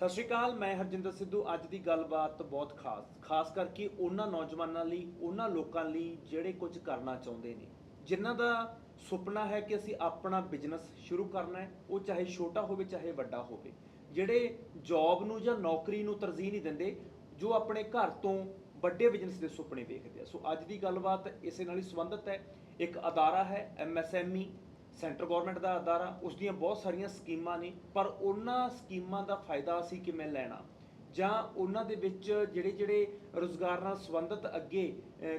ਸਤਿ ਸ਼੍ਰੀ ਅਕਾਲ, ਮੈਂ ਹਰਜਿੰਦਰ ਸਿੱਧੂ। ਅੱਜ ਦੀ ਗੱਲਬਾਤ ਬਹੁਤ ਖਾਸ ਖਾਸ ਕਰਕੇ ਉਹਨਾਂ ਨੌਜਵਾਨਾਂ ਲਈ, ਉਹਨਾਂ ਲੋਕਾਂ ਲਈ ਜਿਹੜੇ ਕੁਝ ਕਰਨਾ ਚਾਹੁੰਦੇ ਨੇ। ਜਿਨ੍ਹਾਂ ਦਾ ਸੁਪਨਾ ਹੈ ਕਿ ਅਸੀਂ ਆਪਣਾ ਬਿਜ਼ਨਸ ਸ਼ੁਰੂ ਕਰਨਾ ਹੈ, ਉਹ ਚਾਹੇ ਛੋਟਾ ਹੋਵੇ, ਚਾਹੇ ਵੱਡਾ ਹੋਵੇ। ਜਿਹੜੇ ਜੌਬ ਨੂੰ ਜਾਂ ਨੌਕਰੀ ਨੂੰ ਤਰਜੀਹ ਨਹੀਂ ਦਿੰਦੇ, ਜੋ ਆਪਣੇ ਘਰ ਤੋਂ ਵੱਡੇ ਬਿਜ਼ਨਸ ਦੇ ਸੁਪਨੇ ਵੇਖਦੇ ਆ। ਸੋ ਅੱਜ ਦੀ ਗੱਲਬਾਤ ਇਸੇ ਨਾਲ ਹੀ ਸੰਬੰਧਿਤ ਹੈ। ਇੱਕ ਅਦਾਰਾ ਹੈ ਐਮਐਸਐਮਈ ਸੈਂਟਰ ਗਵਰਨਮੈਂਟ ਦਾ ਅਦਾਰਾ ਉਸ ਦੀਆਂ ਬਹੁਤ ਸਾਰੀਆਂ ਸਕੀਮਾਂ ਨੇ, ਪਰ ਉਹਨਾਂ ਸਕੀਮਾਂ ਦਾ ਫਾਇਦਾ ਅਸੀਂ ਕਿਵੇਂ ਲੈਣਾ? ਜਾਂ ਉਹਨਾਂ ਦੇ ਵਿੱਚ ਜਿਹੜੇ ਜਿਹੜੇ ਰੋਜ਼ਗਾਰ ਨਾਲ ਸੰਬੰਧਿਤ ਅੱਗੇ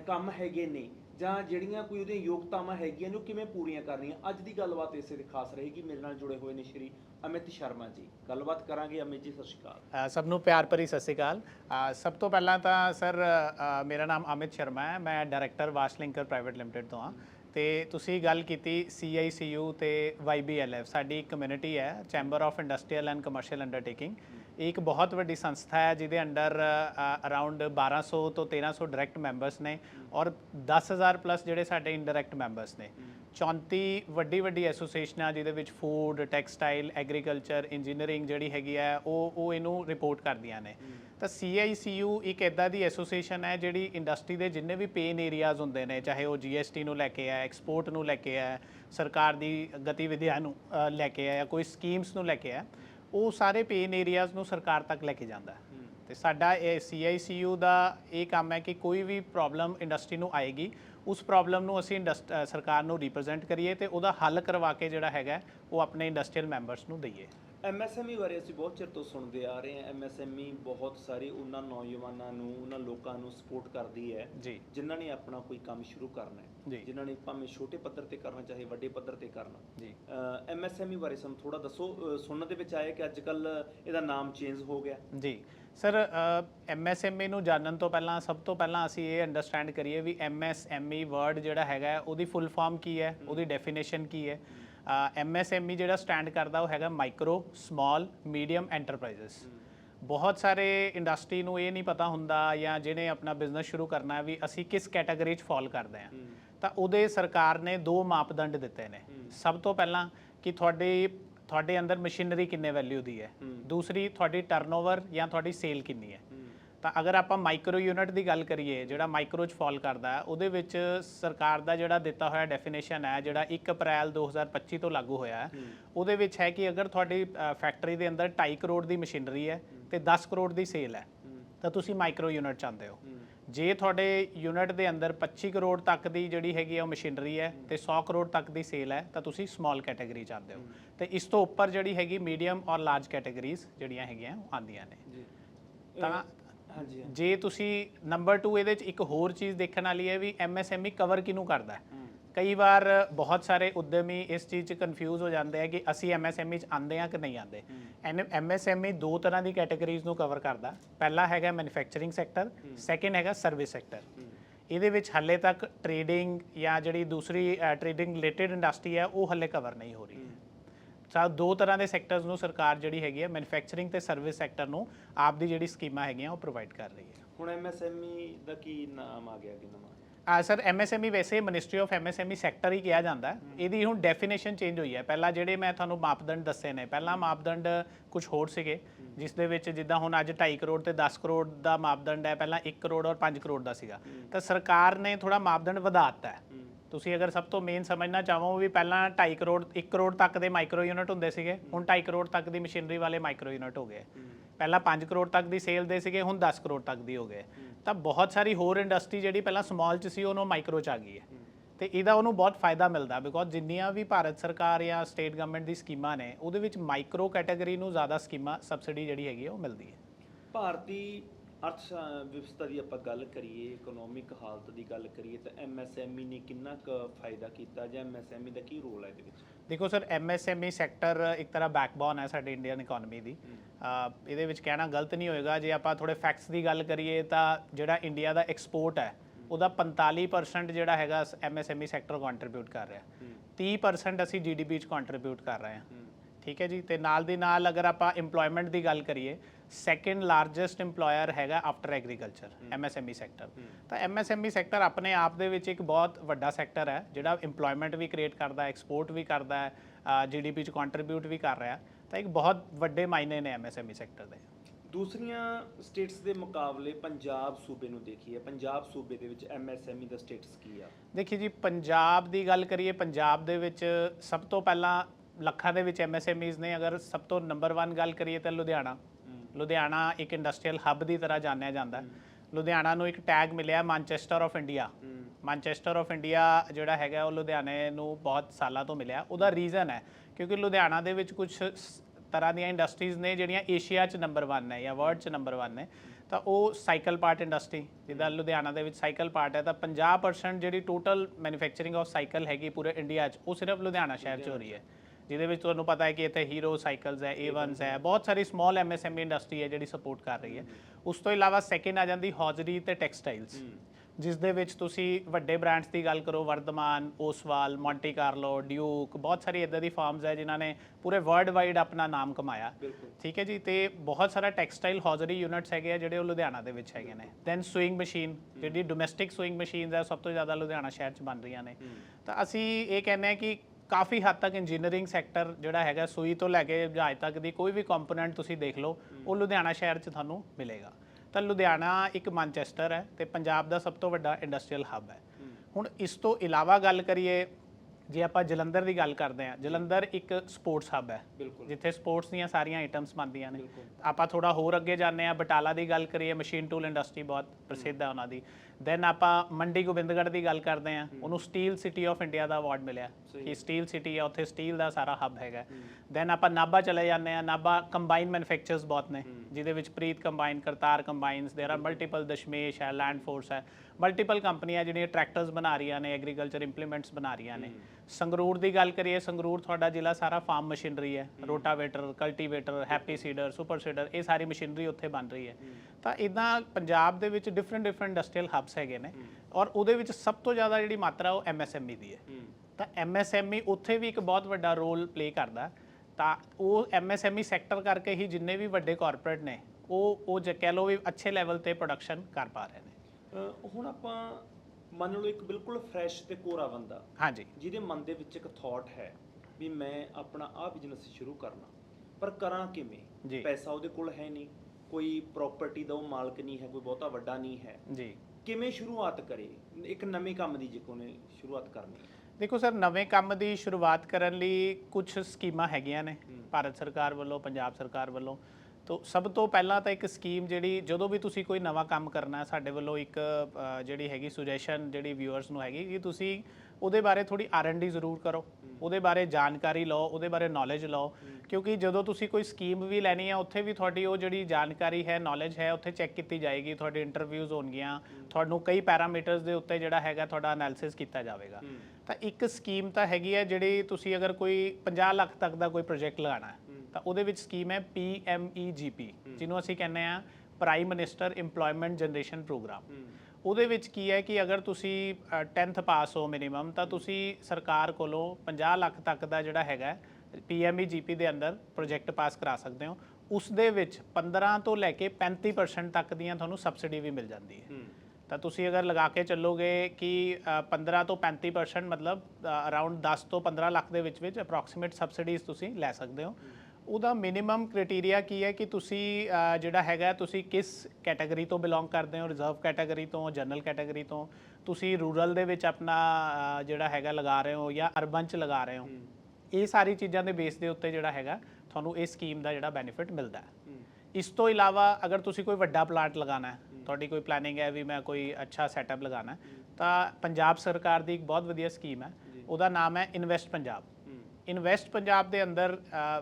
ਕੰਮ ਹੈਗੇ ਨੇ, ਜਾਂ ਜਿਹੜੀਆਂ ਕੋਈ ਉਹਦੀਆਂ ਯੋਗਤਾਵਾਂ ਹੈਗੀਆਂ ਨੇ, ਉਹ ਕਿਵੇਂ ਪੂਰੀਆਂ ਕਰਨੀਆਂ? ਅੱਜ ਦੀ ਗੱਲਬਾਤ ਇਸੇ ਦੇ ਖਾਸ ਰਹੇਗੀ। ਮੇਰੇ ਨਾਲ ਜੁੜੇ ਹੋਏ ਨੇ ਸ਼੍ਰੀ ਅਮਿਤ ਸ਼ਰਮਾ ਜੀ। ਗੱਲਬਾਤ ਕਰਾਂਗੇ ਅਮਿਤ ਜੀ, ਸਤਿ ਸ਼੍ਰੀ ਅਕਾਲ। ਸਭ ਨੂੰ ਪਿਆਰ ਭਰੀ ਸਤਿ ਸ਼੍ਰੀ ਅਕਾਲ। ਸਭ ਤੋਂ ਪਹਿਲਾਂ ਤਾਂ ਸਰ ਮੇਰਾ ਨਾਮ ਅਮਿਤ ਸ਼ਰਮਾ ਹੈ। ਮੈਂ ਡਾਇਰੈਕਟਰ ਵਾਸ਼ਲਿੰਕਰ ਪ੍ਰਾਈਵੇਟ ਲਿਮਟਿਡ ਤੋਂ ਹਾਂ। ਤੇ ਤੁਸੀਂ ਗੱਲ ਕੀਤੀ CICU ਤੇ YBLF ਸਾਡੀ ਇੱਕ ਕਮਿਊਨਿਟੀ ਹੈ chamber of industrial and commercial undertaking ਇਹ ਇੱਕ ਬਹੁਤ ਵੱਡੀ ਸੰਸਥਾ ਹੈ, ਜਿਹਦੇ ਅੰਡਰ ਅਰਾਊਂਡ 1200 ਤੋਂ 1300 ਡਾਇਰੈਕਟ ਮੈਂਬਰਸ ਨੇ ਔਰ 10000 ਪਲੱਸ ਜਿਹੜੇ ਸਾਡੇ ਇਨਡਾਇਰੈਕਟ ਮੈਂਬਰਸ ਨੇ। 34 ਵੱਡੀ ਵੱਡੀ ਐਸੋਸੀਏਸ਼ਨਾਂ ਜਿਹਦੇ ਵਿੱਚ ਫੂਡ ਟੈਕਸਟਾਈਲ ਐਗਰੀਕਲਚਰ ਇੰਜੀਨੀਅਰਿੰਗ ਜਿਹੜੀ ਹੈਗੀ ਹੈ ਉਹ ਉਹ ਇਹਨੂੰ ਰਿਪੋਰਟ ਕਰਦੀਆਂ ਨੇ। ਤਾਂ CICU ਇੱਕ ਇਦਾਂ ਦੀ ਐਸੋਸੀਏਸ਼ਨ ਹੈ ਜਿਹੜੀ ਇੰਡਸਟਰੀ ਦੇ ਜਿੰਨੇ ਵੀ ਪੇਨ ਏਰੀਆਜ਼ ਹੁੰਦੇ ਨੇ ਚਾਹੇ ਉਹ GST ਨੂੰ ਲੈ ਕੇ ਆ ਐਕਸਪੋਰਟ ਨੂੰ ਲੈ ਕੇ ਆ ਸਰਕਾਰ ਦੀ ਗਤੀਵਿਧੀਆਂ ਨੂੰ ਲੈ ਕੇ ਆ ਜਾਂ ਕੋਈ ਸਕੀਮਸ ਨੂੰ ਲੈ ਕੇ ਆ ਉਹ ਸਾਰੇ ਪੇਨ ਏਰੀਆਜ਼ ਨੂੰ ਸਰਕਾਰ ਤੱਕ ਲੈ ਕੇ ਜਾਂਦਾ ਤੇ ਸਾਡਾ ਇਹ CICU ਦਾ ਇਹ ਕੰਮ ਹੈ ਕਿ ਕੋਈ ਵੀ ਪ੍ਰੋਬਲਮ ਇੰਡਸਟਰੀ ਨੂੰ ਆਏਗੀ ਉਸ ਪ੍ਰੋਬਲਮ ਨੂੰ ਅਸੀਂ ਸਰਕਾਰ ਨੂੰ ਰਿਪਰੈਜ਼ੈਂਟ ਕਰੀਏ ਤੇ ਉਹਦਾ ਹੱਲ ਕਰਵਾ ਕੇ ਜਿਹੜਾ ਹੈਗਾ ਉਹ ਆਪਣੇ ਇੰਡਸਟਰੀਅਲ ਮੈਂਬਰਸ ਨੂੰ ਦਈਏ। ਐਮਐਸਐਮਈ ਬਾਰੇ ਅਸੀਂ ਬਹੁਤ ਚਿਰ ਤੋਂ ਸੁਣਦੇ ਆ ਰਹੇ ਹਾਂ। ਐਮਐਸਐਮਈ ਬਹੁਤ ਸਾਰੇ ਉਹਨਾਂ ਨੌਜਵਾਨਾਂ ਨੂੰ ਉਹਨਾਂ ਲੋਕਾਂ ਨੂੰ ਸਪੋਰਟ ਕਰਦੀ ਹੈ। ਜਿਨ੍ਹਾਂ ਨੇ ਆਪਣਾ ਕੋਈ ਕੰਮ ਸ਼ੁਰੂ ਕਰਨਾ ਹੈ। ਜਿਨ੍ਹਾਂ ਨੇ ਭਾਵੇਂ ਛੋਟੇ ਪੱਧਰ ਤੇ ਕਰਨਾ ਚਾਹੇ ਵੱਡੇ ਪੱਧਰ ਤੇ ਕਰਨਾ। ਐਮਐਸਐਮਈ ਬਾਰੇ ਸਾਨੂੰ ਥੋੜਾ ਦੱਸੋ। ਸੁਣਨ ਦੇ ਵਿੱਚ ਆਇਆ ਕਿ ਅੱਜ ਕੱਲ ਇਹਦਾ ਨਾਮ ਚੇਂਜ ਹੋ ਗਿਆ। ਜੀ। ਸਰ ਐਮਐਸਐਮਈ ਨੂੰ ਜਾਣਨ ਤੋਂ ਪਹਿਲਾਂ ਸਭ ਤੋਂ ਪਹਿਲਾਂ ਅਸੀਂ ਇਹ ਅੰਡਰਸਟੈਂਡ ਕਰੀਏ ਵੀ ਐਮਐਸਐਮਈ ਵਰਡ ਜਿਹੜਾ ਹੈਗਾ ਉਹਦੀ ਫੁੱਲ ਫਾਰਮ ਕੀ ਹੈ ਉਹਦੀ ਡੈਫੀਨੇਸ਼ਨ ਕੀ ਹੈ। ਐਮਐਸਐਮਈ ਜਿਹੜਾ ਸਟੈਂਡ ਕਰਦਾ ਉਹ ਹੈਗਾ ਮਾਈਕਰੋ ਸਮਾਲ ਮੀਡੀਅਮ ਐਂਟਰਪ੍ਰਾਈਜ਼ਸ ਬਹੁਤ ਸਾਰੇ ਇੰਡਸਟਰੀ ਨੂੰ ਇਹ ਨਹੀਂ ਪਤਾ ਹੁੰਦਾ ਜਾਂ ਜਿਹਨੇ ਆਪਣਾ ਬਿਜ਼ਨਸ ਸ਼ੁਰੂ ਕਰਨਾ ਹੈ ਵੀ ਅਸੀਂ ਕਿਸ ਕੈਟਾਗਰੀ 'ਚ ਫਾਲ ਕਰਦੇ ਹਾਂ। ਤਾਂ ਉਹਦੇ ਸਰਕਾਰ ਨੇ ਦੋ ਮਾਪਦੰਡ ਦਿੱਤੇ ਨੇ। ਸਭ ਤੋਂ ਪਹਿਲਾਂ ਕਿ ਤੁਹਾਡੀ ਤੁਹਾਡੇ ਅੰਦਰ ਮਸ਼ੀਨਰੀ ਕਿੰਨੇ ਵੈਲਿਊ ਦੀ ਹੈ? ਦੂਸਰੀ ਤੁਹਾਡੀ ਟਰਨਓਵਰ ਜਾਂ ਤੁਹਾਡੀ ਸੇਲ ਕਿੰਨੀ ਹੈ? ਤਾਂ ਅਗਰ ਆਪਾਂ ਮਾਈਕਰੋ ਯੂਨਿਟ ਦੀ ਗੱਲ ਕਰੀਏ ਜਿਹੜਾ ਮਾਈਕਰੋ ਚ ਫਾਲ ਕਰਦਾ ਹੈ ਉਹਦੇ ਵਿੱਚ ਸਰਕਾਰ ਦਾ ਜਿਹੜਾ ਦਿੱਤਾ ਹੋਇਆ ਡੈਫੀਨੇਸ਼ਨ ਹੈ ਜਿਹੜਾ 1 ਅਪ੍ਰੈਲ 2025 ਤੋਂ ਲਾਗੂ ਹੋਇਆ ਹੈ ਉਹਦੇ ਵਿੱਚ ਹੈ ਕਿ ਅਗਰ ਤੁਹਾਡੀ ਫੈਕਟਰੀ ਦੇ ਅੰਦਰ 2.5 ਕਰੋੜ ਦੀ ਮਸ਼ੀਨਰੀ ਹੈ ਤੇ 10 ਕਰੋੜ ਦੀ ਸੇਲ ਹੈ ਤਾਂ ਤੁਸੀਂ ਮਾਈਕਰੋ ਯੂਨਿਟ ਚਾਹੁੰਦੇ ਹੋ। ਜੇ ਤੁਹਾਡੇ ਯੂਨਿਟ ਦੇ ਅੰਦਰ 25 ਕਰੋੜ ਤੱਕ ਦੀ ਜਿਹੜੀ ਹੈਗੀ ਆ ਉਹ ਮਸ਼ੀਨਰੀ ਹੈ ਤੇ 100 ਕਰੋੜ ਤੱਕ ਦੀ ਸੇਲ ਹੈ ਤਾਂ ਤੁਸੀਂ ਸਮਾਲ ਕੈਟਾਗਰੀ ਚਾਹੁੰਦੇ ਹੋ। ਤੇ ਇਸ ਤੋਂ ਉੱਪਰ ਜਿਹੜੀ ਹੈਗੀ ਮੀਡੀਅਮ ਔਰ ਲਾਰਜ ਕੈਟਾਗਰੀਜ਼ ਜਿਹੜੀਆਂ ਹੈਗੀਆਂ ਉਹ ਆਉਂਦੀਆਂ ਨੇ। ਤਾਂ ਜੇ ਤੁਸੀਂ ਨੰਬਰ 2 ਇਹਦੇ ਚ ਇੱਕ ਹੋਰ ਚੀਜ਼ ਦੇਖਣ ਵਾਲੀ ਹੈ ਵੀ ਐਮਐਸਐਮਈ ਕਵਰ ਕਿਹਨੂੰ ਕਰਦਾ ਹੈ। ਕਈ ਵਾਰ ਬਹੁਤ ਸਾਰੇ ਉਦਯਮੀ ਇਸ ਚੀਜ਼ 'ਚ ਕਨਫਿਊਜ਼ ਹੋ ਜਾਂਦੇ ਆ ਕਿ ਅਸੀਂ ਐਮਐਸਐਮਈ 'ਚ ਆਂਦੇ ਆ ਕਿ ਨਹੀਂ ਆਂਦੇ ਐਮਐਸਐਮਈ ਦੋ ਤਰ੍ਹਾਂ ਦੀ ਕੈਟਾਗਰੀਜ਼ ਨੂੰ ਕਵਰ ਕਰਦਾ। ਪਹਿਲਾ ਹੈਗਾ ਮੈਨੂਫੈਕਚਰਿੰਗ ਸੈਕਟਰ ਸੈਕੰਡ ਹੈਗਾ ਸਰਵਿਸ ਸੈਕਟਰ ਇਹਦੇ ਵਿੱਚ ਹੱਲੇ ਤੱਕ ਟ੍ਰੇਡਿੰਗ ਜਾਂ ਜਿਹੜੀ ਦੂਸਰੀ ਟ੍ਰੇਡਿੰਗ ਰਿਲੇਟਡ ਇੰਡਸਟਰੀ ਹੈ ਉਹ ਹੱਲੇ ਕਵਰ ਨਹੀਂ ਹੋ ਰਹੀ। ਸਾ ਦੋ ਤਰ੍ਹਾਂ ਦੇ ਸੈਕਟਰਸ ਨੂੰ ਸਰਕਾਰ ਜਿਹੜੀ ਹੈਗੀ ਹੈ ਮੈਨੂਫੈਕਚਰਿੰਗ ਤੇ ਸਰਵਿਸ ਸੈਕਟਰ ਨੂੰ ਆਪ ਦੀ ਜਿਹੜੀ ਸਕੀਮਾਂ ਹੈਗੀਆਂ ਉਹ ਪ੍ਰੋਵਾਈਡ ਕਰ ਰਹੀ ਹੈ। ਹੁਣ ਐਮਐਸਐਮਈ ਦਾ ਕੀ ਨਾਮ ਆ ਗਿਆ ਕਿ ਨਵਾਂ? ਸਰ ਐਮਐਸਐਮਈ ਵੈਸੇ ਮਿਨਿਸਟਰੀ ਆਫ ਐਮਐਸਐਮਈ ਸੈਕਟਰ ਹੀ ਕਿਹਾ ਜਾਂਦਾ। ਇਹਦੀ ਹੁਣ ਡੈਫੀਨੇਸ਼ਨ ਚੇਂਜ ਹੋਈ ਹੈ। ਪਹਿਲਾਂ ਜਿਹੜੇ ਮੈਂ ਤੁਹਾਨੂੰ ਮਾਪਦੰਡ ਦੱਸੇ ਨੇ ਪਹਿਲਾਂ ਮਾਪਦੰਡ ਕੁਝ ਹੋਰ ਸੀਗੇ ਜਿਸ ਦੇ ਵਿੱਚ ਜਿੱਦਾਂ ਹੁਣ ਅੱਜ 2.5 ਕਰੋੜ ਤੇ 10 ਕਰੋੜ ਦਾ ਮਾਪਦੰਡ ਹੈ ਪਹਿਲਾਂ 1 ਕਰੋੜ ਔਰ 5 ਕਰੋੜ ਦਾ ਸੀਗਾ। ਤਾਂ ਸਰਕਾਰ ਨੇ ਥੋੜਾ ਮਾਪਦੰਡ ਵਧਾ ਦਿੱਤਾ ਹੈ। ਤੁਸੀਂ ਅਗਰ ਸਭ ਤੋਂ ਮੇਨ ਸਮਝਣਾ ਚਾਹੋ ਵੀ ਪਹਿਲਾਂ 2.5 ਕਰੋੜ 1 ਕਰੋੜ ਤੱਕ ਦੇ ਮਾਈਕਰੋ ਯੂਨਿਟ ਹੁੰਦੇ ਸੀਗੇ ਹੁਣ 2.5 ਕਰੋੜ ਤੱਕ ਦੀ ਮਸ਼ੀਨਰੀ ਵਾਲੇ ਮਾਈਕਰੋ ਯੂਨਿਟ ਹੋ ਗਏ। ਪਹਿਲਾਂ 5 ਕਰੋੜ ਤੱਕ ਦੀ ਸੇਲ ਦੇ ਸੀਗੇ ਹੁਣ 10 ਕਰੋੜ ਤੱਕ ਦੀ ਹੋ ਗਏ। ਤਾਂ ਬਹੁਤ ਸਾਰੀ ਹੋਰ ਇੰਡਸਟਰੀ ਜਿਹੜੀ ਪਹਿਲਾਂ ਸਮਾਲ ਚ ਸੀ, ਉਹਨੂੰ ਮਾਈਕਰੋ ਚ ਆ ਗਈ ਹੈ। ਤੇ ਇਹਦਾ ਉਹਨੂੰ ਬਹੁਤ ਫਾਇਦਾ ਮਿਲਦਾ ਬਿਕੋਜ਼ ਜਿੰਨੀਆਂ ਵੀ ਭਾਰਤ ਸਰਕਾਰ ਜਾਂ ਸਟੇਟ ਗਵਰਨਮੈਂਟ ਦੀ ਸਕੀਮਾਂ ਨੇ, ਉਹਦੇ ਵਿੱਚ ਮਾਈਕਰੋ ਕੈਟਾਗਰੀ ਨੂੰ ਜ਼ਿਆਦਾ ਸਕੀਮਾਂ ਸਬਸਿਡੀ ਜਿਹੜੀ ਹੈਗੀ ਹੈ, ਉਹ ਮਿਲਦੀ ਹੈ। ਭਾਰਤੀ ਅਰਥ ਵਿਵਸਥਾ ਦੀ ਆਪਾਂ ਗੱਲ ਕਰੀਏ ਇਕਨੋਮਿਕ ਹਾਲਤ ਦੀ ਗੱਲ ਕਰੀਏ ਤਾਂ ਐਮਐਸਐਮਈ ਨੇ ਕਿੰਨਾ ਕੁ ਫਾਇਦਾ ਕੀਤਾ ਜਾਂ ਐਮਐਸਐਮਈ ਦਾ ਕੀ ਰੋਲ ਹੈ ਇਹਦੇ ਵਿੱਚ? ਦੇਖੋ ਸਰ ਐਮਐਸਐਮਈ ਸੈਕਟਰ ਇੱਕ ਤਰ੍ਹਾਂ ਬੈਕਬੋਨ ਹੈ ਸਾਡੀ ਇੰਡੀਅਨ ਇਕਨੋਮੀ ਦੀ। ਇਹਦੇ ਵਿੱਚ ਕਹਿਣਾ ਗਲਤ ਨਹੀਂ ਹੋਏਗਾ ਜੇ ਆਪਾਂ ਥੋੜੇ ਫੈਕਟਸ ਦੀ ਗੱਲ ਕਰੀਏ ਤਾਂ ਜਿਹੜਾ ਇੰਡੀਆ ਦਾ ਐਕਸਪੋਰਟ ਹੈ ਉਹਦਾ 45% ਜਿਹੜਾ ਹੈਗਾ ਐਮਐਸਐਮਈ ਸੈਕਟਰ ਕੰਟਰੀਬਿਊਟ ਕਰ ਰਿਹਾ। 30% ਅਸੀਂ ਜੀਡੀਪੀ ਚ ਕੰਟਰੀਬਿਊਟ ਕਰ ਰਹੇ ਹਾਂ। ਠੀਕ ਹੈ ਜੀ? ਤੇ ਨਾਲ ਦੀ ਨਾਲ ਅਗਰ ਆਪਾਂ EMPLOYMENT ਦੀ ਗੱਲ ਕਰੀਏ ਸੈਕੰਡ ਲਾਰਜੈਸਟ EMPLOYER ਹੈਗਾ ਆਫਟਰ ਐਗਰੀਕਲਚਰ ਐਮਐਸਐਮਈ ਸੈਕਟਰ ਤਾਂ ਐਮਐਸਐਮਈ ਸੈਕਟਰ ਆਪਣੇ ਆਪ ਦੇ ਵਿੱਚ ਇੱਕ ਬਹੁਤ ਵੱਡਾ ਸੈਕਟਰ ਹੈ ਜਿਹੜਾ EMPLOYMENT ਵੀ ਕ੍ਰੀਏਟ ਕਰਦਾ ਹੈ ਐਕਸਪੋਰਟ ਵੀ ਕਰਦਾ ਹੈ ਜੀਡੀਪੀ ਚ ਕੰਟਰੀਬਿਊਟ ਵੀ ਕਰ ਰਿਹਾ ਤਾਂ ਇੱਕ ਬਹੁਤ ਵੱਡੇ ਮਾਇਨੇ ਨੇ ਐਮਐਸਐਮਈ ਸੈਕਟਰ ਦੇ। ਦੂਸਰੀਆਂ ਸਟੇਟਸ ਦੇ ਮੁਕਾਬਲੇ ਪੰਜਾਬ ਸੂਬੇ ਨੂੰ ਦੇਖੀਏ ਪੰਜਾਬ ਸੂਬੇ ਦੇ ਵਿੱਚ ਐਮਐਸਐਮਈ ਦਾ ਸਟੇਟਸ ਕੀ ਆ? ਦੇਖੀ ਜੀ ਪੰਜਾਬ ਦੀ ਗੱਲ ਕਰੀਏ ਪੰਜਾਬ ਦੇ ਵਿੱਚ ਸਭ ਤੋਂ ਪਹਿਲਾਂ ਲੱਖਾਂ ਦੇ ਵਿੱਚ ਐਮਐਸਐਮਈਜ਼ ਨੇ। ਅਗਰ ਸਭ ਤੋਂ ਨੰਬਰ 1 ਗੱਲ ਕਰੀਏ ਤਾਂ ਲੁਧਿਆਣਾ। ਲੁਧਿਆਣਾ ਇੱਕ ਇੰਡਸਟਰੀਅਲ ਹੱਬ ਦੀ ਤਰ੍ਹਾਂ ਜਾਣਿਆ ਜਾਂਦਾ। ਹੈ। ਲੁਧਿਆਣਾ ਨੂੰ ਇੱਕ ਟੈਗ ਮਿਲਿਆ Manchester of India Manchester of India ਜਿਹੜਾ ਹੈਗਾ ਉਹ ਲੁਧਿਆਣੇ ਨੂੰ ਬਹੁਤ ਸਾਲਾਂ ਤੋਂ ਮਿਲਿਆ। ਉਹਦਾ ਰੀਜ਼ਨ ਹੈ ਕਿਉਂਕਿ ਲੁਧਿਆਣਾ ਦੇ ਵਿੱਚ ਕੁਝ ਤਰ੍ਹਾਂ ਦੀਆਂ ਇੰਡਸਟਰੀਜ਼ ਨੇ ਜਿਹੜੀਆਂ ਏਸ਼ੀਆ 'ਚ ਨੰਬਰ 1 ਨੇ ਜਾਂ ਵਰਲਡ 'ਚ ਨੰਬਰ 1 ਨੇ। ਤਾਂ ਉਹ ਸਾਈਕਲ ਪਾਰਟ ਇੰਡਸਟਰੀ ਜਿੱਦਾਂ ਲੁਧਿਆਣਾ ਦੇ ਵਿੱਚ ਸਾਈਕਲ ਪਾਰਟ ਹੈ ਤਾਂ 50% ਜਿਹੜੀ ਟੋਟਲ ਮੈਨੂਫੈਕਚਰਿੰਗ ਆਫ ਸਾਈਕਲ ਹੈਗੀ ਪੂਰੇ ਇੰਡੀਆ 'ਚ ਉਹ ਸਿਰਫ ਲੁਧਿਆਣਾ ਸ਼ਹਿਰ 'ਚ ਹੋ ਰਹੀ ਹੈ। ਜਿਹਦੇ ਵਿੱਚ ਤੁਹਾਨੂੰ ਪਤਾ ਹੈ ਕਿ ਇੱਥੇ ਹੀਰੋ ਸਾਈਕਲਸ ਹੈ A1s ਹੈ ਬਹੁਤ ਸਾਰੀ ਸਮਾਲ ਐਮਐਸਐਮਈ ਇੰਡਸਟਰੀ ਹੈ ਜਿਹੜੀ ਸਪੋਰਟ ਕਰ ਰਹੀ ਹੈ। ਉਸ ਤੋਂ ਇਲਾਵਾ ਸੈਕਿੰਡ ਆ ਜਾਂਦੀ ਹੌਜ਼ਰੀ ਤੇ ਟੈਕਸਟਾਈਲਸ ਜਿਸ ਦੇ ਵਿੱਚ ਤੁਸੀਂ ਵੱਡੇ ਬ੍ਰਾਂਡਸ ਦੀ ਗੱਲ ਕਰੋ Vardhman Oswal Monte Carlo Duke ਬਹੁਤ ਸਾਰੀ ਇਦਾਂ ਦੀ ਫਾਰਮਸ ਹੈ ਜਿਨ੍ਹਾਂ ਨੇ ਪੂਰੇ ਵਰਲਡ ਵਾਈਡ ਆਪਣਾ ਨਾਮ ਕਮਾਇਆ। ਠੀਕ ਹੈ ਜੀ? ਤੇ ਬਹੁਤ ਸਾਰਾ ਟੈਕਸਟਾਈਲ ਹੌਜ਼ਰੀ ਯੂਨਿਟਸ ਹੈਗੇ ਆ ਜਿਹੜੇ ਉਹ ਲੁਧਿਆਣਾ ਦੇ ਵਿੱਚ ਹੈਗੇ ਨੇ। ਦੈਨ ਸੂਇੰਗ ਮਸ਼ੀਨ ਜਿਹੜੀ ਡੋਮੈਸਟਿਕ ਸੂਇੰਗ ਮਸ਼ੀਨਸ ਹੈ ਸਭ ਤੋਂ ਜ਼ਿਆਦਾ ਲੁਧਿਆਣਾ ਸ਼ਹਿਰ 'ਚ ਬਣ ਰਹੀਆਂ ਨੇ। ਤਾਂ ਅਸੀਂ ਇਹ ਕਹਿੰਦੇ ਆ ਕਿ ਕਾਫੀ ਹੱਦ ਤੱਕ ਇੰਜੀਨੀਅਰਿੰਗ ਸੈਕਟਰ ਜਿਹੜਾ ਹੈਗਾ ਸੂਈ ਤੋਂ ਲੈ ਕੇ ਜਹਾਜ਼ ਤੱਕ ਦੀ ਕੋਈ ਵੀ ਕੰਪੋਨੈਂਟ ਤੁਸੀਂ ਦੇਖ ਲਓ ਉਹ ਲੁਧਿਆਣਾ ਸ਼ਹਿਰ 'ਚ ਤੁਹਾਨੂੰ ਮਿਲੇਗਾ। ਤਾਂ ਲੁਧਿਆਣਾ ਇੱਕ ਮਾਂਚੈਸਟਰ ਹੈ ਤੇ ਪੰਜਾਬ ਦਾ ਸਭ ਤੋਂ ਵੱਡਾ ਇੰਡਸਟਰੀਅਲ ਹੱਬ ਹੈ। ਹੁਣ ਇਸ ਤੋਂ ਇਲਾਵਾ ਗੱਲ ਕਰੀਏ ਜੇ ਆਪਾਂ ਜਲੰਧਰ ਦੀ ਗੱਲ ਕਰਦੇ ਹਾਂ ਜਲੰਧਰ ਇੱਕ ਸਪੋਰਟਸ ਹੱਬ ਹੈ। ਜਿੱਥੇ ਸਪੋਰਟਸ ਦੀਆਂ ਸਾਰੀਆਂ ਆਈਟਮਸ ਬਣਦੀਆਂ ਨੇ। ਆਪਾਂ ਥੋੜਾ ਹੋਰ ਅੱਗੇ ਜਾਂਦੇ ਆ ਬਟਾਲਾ ਦੀ ਗੱਲ ਕਰੀਏ ਮਸ਼ੀਨ ਟੂਲ ਇੰਡਸਟਰੀ ਬਹੁਤ ਪ੍ਰਸਿੱਧ ਹੈ ਉਹਨਾਂ ਦੀ। ਦੈਨ ਆਪਾਂ ਮੰਡੀ ਗੋਬਿੰਦਗੜ੍ਹ ਦੀ ਗੱਲ ਕਰਦੇ ਆ ਉਹਨੂੰ ਸਟੀਲ ਸਿਟੀ ਆਫ ਇੰਡੀਆ ਦਾ ਅਵਾਰਡ ਮਿਲਿਆ। ਕਿ ਸਟੀਲ ਸਿਟੀ ਹੈ ਉੱਥੇ ਸਟੀਲ ਦਾ ਸਾਰਾ ਹੱਬ ਹੈਗਾ। ਦੈਨ ਆਪਾਂ ਨਾਭਾ ਚਲੇ ਜਾਂਦੇ ਆ ਨਾਭਾ ਕੰਬਾਈਨ ਮੈਨੂਫੈਕਚਰਰਸ ਬਹੁਤ ਨੇ। ਜਿਹਦੇ ਵਿੱਚ Preet combine Kartar combines there are multiple Dashmesh ਹੈ ਲੈਂਡ ਫੋਰਸ ਹੈ ਮਲਟੀਪਲ ਕੰਪਨੀਆਂ ਜਿਹੜੀਆਂ ਟਰੈਕਟਰਸ ਬਣਾ ਰਹੀਆਂ ਨੇ ਐਗਰੀਕਲਚਰ ਇੰਪਲੀਮੈਂਟਸ ਬਣਾ ਰਹੀਆਂ ਨੇ ਸੰਗਰੂਰ ਦੀ ਗੱਲ ਕਰੀਏ ਸੰਗਰੂਰ ਤੁਹਾਡਾ ਜ਼ਿਲ੍ਹਾ ਸਾਰਾ ਫਾਰਮ ਮਸ਼ੀਨਰੀ ਹੈ rotavator cultivator happy seeder super seeder ਇਹ ਸਾਰੀ ਮਸ਼ੀਨਰੀ ਉੱਥੇ ਬਣ ਰਹੀ ਹੈ ਤਾਂ ਇਦਾਂ ਪੰਜਾਬ ਦੇ ਵਿੱਚ ਡਿਫਰੈਂਟ ਡਿਫਰੈਂਟ ਇੰਡਸਟਰੀਅਲ ਹੱਬਸ ਹੈਗੇ ਨੇ ਔਰ ਉਹਦੇ ਵਿੱਚ ਸਭ ਤੋਂ ਜ਼ਿਆਦਾ ਜਿਹੜੀ ਮਾਤਰਾ ਉਹ ਐਮਐਸਐਮਈ ਦੀ ਹੈ ਤਾਂ ਐਮਐਸਐਮਈ ਉੱਥੇ ਵੀ ਇੱਕ ਬਹੁਤ ਵੱਡਾ ਰੋਲ ਪਲੇ ਕਰਦਾ ਹੈ। ਤਾਂ ਉਹ ਐਮਐਸਐਮਈ ਸੈਕਟਰ ਕਰਕੇ ਹੀ ਜਿੰਨੇ ਵੀ ਵੱਡੇ ਕਾਰਪੋਰੇਟ ਨੇ ਉਹ ਉਹ ਜੇ ਕਹਿ ਲਓ ਵੀ ਅੱਛੇ ਲੈਵਲ ਤੇ ਪ੍ਰੋਡਕਸ਼ਨ ਕਰ ਪਾ ਰਹੇ ਨੇ। ਹੁਣ ਆਪਾਂ ਮੰਨ ਲਓ ਇੱਕ ਬਿਲਕੁਲ ਫਰੈਸ਼ ਤੇ ਕੋਰਾ ਬੰਦਾ ਹਾਂਜੀ। ਜਿਹਦੇ ਮਨ ਦੇ ਵਿੱਚ ਇੱਕ ਥਾਟ ਹੈ ਵੀ ਮੈਂ ਆਪਣਾ ਆਹ ਬਿਜ਼ਨਸ ਸ਼ੁਰੂ ਕਰਨਾ ਪਰ ਕਰਾਂ ਕਿਵੇਂ। ਪੈਸਾ ਉਹਦੇ ਕੋਲ ਹੈ ਨਹੀਂ ਕੋਈ ਪ੍ਰਾਪਰਟੀ ਦਾ ਉਹ ਮਾਲਕ ਨਹੀਂ ਹੈ ਕੋਈ ਬਹੁਤਾ ਵੱਡਾ ਨਹੀਂ ਹੈ। ਜੀ। ਕਿਵੇਂ ਸ਼ੁਰੂਆਤ ਕਰੇ? ਇੱਕ ਨਵੇਂ ਕੰਮ ਦੀ ਜੇ ਕੋਨੇ ਸ਼ੁਰੂਆਤ ਕਰਨੀ ਹੈ। ਦੇਖੋ ਸਰ ਨਵੇਂ ਕੰਮ ਦੀ ਸ਼ੁਰੂਆਤ ਕਰਨ ਲਈ ਕੁਝ ਸਕੀਮਾਂ ਹੈਗੀਆਂ ਨੇ ਭਾਰਤ ਸਰਕਾਰ ਵੱਲੋਂ ਪੰਜਾਬ ਸਰਕਾਰ ਵੱਲੋਂ। ਤੋਂ ਸਭ ਤੋਂ ਪਹਿਲਾਂ ਤਾਂ ਇੱਕ ਸਕੀਮ ਜਿਹੜੀ ਜਦੋਂ ਵੀ ਤੁਸੀਂ ਕੋਈ ਨਵਾਂ ਕੰਮ ਕਰਨਾ ਹੈ, ਸਾਡੇ ਵੱਲੋਂ ਇੱਕ ਜਿਹੜੀ ਹੈਗੀ ਸੁਜੈਸ਼ਨ ਜਿਹੜੀ ਵਿਊਅਰਸ ਨੂੰ ਹੈਗੀ ਕਿ ਤੁਸੀਂ ਉਹਦੇ ਬਾਰੇ ਥੋੜੀ ਆਰ&ਡੀ ਜ਼ਰੂਰ ਕਰੋ। ਉਹਦੇ ਬਾਰੇ ਜਾਣਕਾਰੀ ਲਓ ਉਹਦੇ ਬਾਰੇ ਨੌਲੇਜ ਲਓ। ਕਿਉਂਕਿ ਜਦੋਂ ਤੁਸੀਂ ਕੋਈ ਸਕੀਮ ਵੀ ਲੈਣੀ ਹੈ ਉੱਥੇ ਵੀ ਤੁਹਾਡੀ ਉਹ ਜਿਹੜੀ ਜਾਣਕਾਰੀ ਹੈ ਨੌਲੇਜ ਹੈ ਉੱਥੇ ਚੈੱਕ ਕੀਤੀ ਜਾਏਗੀ ਤੁਹਾਡੇ ਇੰਟਰਵਿਊਜ਼ ਹੋਣਗੀਆਂ। ਤੁਹਾਨੂੰ ਕਈ ਪੈਰਾਮੀਟਰਸ ਦੇ ਉੱਤੇ ਜਿਹੜਾ ਹੈਗਾ ਤੁਹਾਡਾ ਐਨਾਲਿਸਿਸ ਕੀਤਾ ਜਾਵੇਗਾ। ਤਾਂ ਇੱਕ ਸਕੀਮ ਤਾਂ ਹੈਗੀ ਹੈ ਜਿਹੜੀ ਤੁਸੀਂ ਅਗਰ ਕੋਈ 50 ਲੱਖ ਤੱਕ ਦਾ ਕੋਈ ਪ੍ਰੋਜੈਕਟ ਲਗਾਉਣਾ ਹੈ ਤਾਂ ਉਹਦੇ ਵਿੱਚ ਸਕੀਮ ਹੈ PMEGP ਜਿਹਨੂੰ ਅਸੀਂ ਕਹਿੰਦੇ ਆ prime minister EMPLOYMENT generation programme ਉਹਦੇ ਵਿੱਚ ਕੀ ਹੈ ਕਿ ਅਗਰ ਤੁਸੀਂ 10th ਪਾਸ ਹੋ ਮਿਨੀਮਮ ਤਾਂ ਤੁਸੀਂ ਸਰਕਾਰ ਕੋਲੋਂ 50 ਲੱਖ ਤੱਕ ਦਾ ਜਿਹੜਾ ਹੈਗਾ PMEGP ਦੇ ਅੰਦਰ ਪ੍ਰੋਜੈਕਟ ਪਾਸ ਕਰਾ ਸਕਦੇ ਹੋ। ਉਸ ਦੇ ਵਿੱਚ 15 ਤੋਂ ਲੈ ਕੇ 35% ਤੱਕ ਦੀਆਂ ਤੁਹਾਨੂੰ ਸਬਸਿਡੀ ਵੀ ਮਿਲ ਜਾਂਦੀ ਹੈ। ਤਾਂ ਤੁਸੀਂ ਅਗਰ ਲਗਾ ਕੇ ਚੱਲੋਗੇ ਕਿ ਅ, 15 ਤੋਂ 35% ਮਤਲਬ ਅਰਾਊਂਡ 10 ਤੋਂ 15 ਲੱਖ ਦੇ ਵਿੱਚ ਵਿੱਚ ਅਪਰੋਕਸੀਮੇਟ ਸਬਸਿਡੀਜ਼ ਤੁਸੀਂ ਲੈ ਸਕਦੇ ਹੋ। ਉਹਦਾ ਮਿਨੀਮਮ ਕ੍ਰਾਈਟੇਰੀਆ ਕੀ ਹੈ ਕਿ ਤੁਸੀਂ ਜਿਹੜਾ ਹੈਗਾ ਤੁਸੀਂ ਕਿਸ ਕੈਟਾਗਰੀ ਤੋਂ ਬਿਲੋਂਗ ਕਰਦੇ ਹੋ ਰਿਜ਼ਰਵ ਕੈਟਾਗਰੀ ਤੋਂ ਜਨਰਲ ਕੈਟਾਗਰੀ ਤੋਂ? ਤੁਸੀਂ ਰੂਰਲ ਦੇ ਵਿੱਚ ਆਪਣਾ ਜਿਹੜਾ ਹੈਗਾ ਲਗਾ ਰਹੇ ਹੋ ਜਾਂ ਅਰਬਨ ਚ ਲਗਾ ਰਹੇ ਹੋ? ਇਹ ਸਾਰੀ ਚੀਜ਼ਾਂ ਦੇ ਬੇਸ ਦੇ ਉੱਤੇ ਜਿਹੜਾ ਹੈਗਾ ਤੁਹਾਨੂੰ ਇਹ ਸਕੀਮ ਦਾ ਜਿਹੜਾ ਬੈਨੀਫਿਟ ਮਿਲਦਾ ਹੈ। ਇਸ ਤੋਂ ਇਲਾਵਾ ਅਗਰ ਤੁਸੀਂ ਕੋਈ ਵੱਡਾ ਪਲਾਂਟ ਲਗਾਉਣਾ ਹੈ ਤੁਹਾਡੀ ਕੋਈ ਪਲੈਨਿੰਗ ਹੈ ਵੀ ਮੈਂ ਕੋਈ ਅੱਛਾ ਸੈਟਅਪ ਲਗਾਉਣਾ ਹੈ ਤਾਂ ਪੰਜਾਬ ਸਰਕਾਰ ਦੀ ਇੱਕ ਬਹੁਤ ਵਧੀਆ ਸਕੀਮ ਹੈ। ਉਹਦਾ ਨਾਮ ਹੈ ਇਨਵੈਸਟ ਪੰਜਾਬ ਇਨਵੈਸਟ ਪੰਜਾਬ ਦੇ ਅੰਦਰ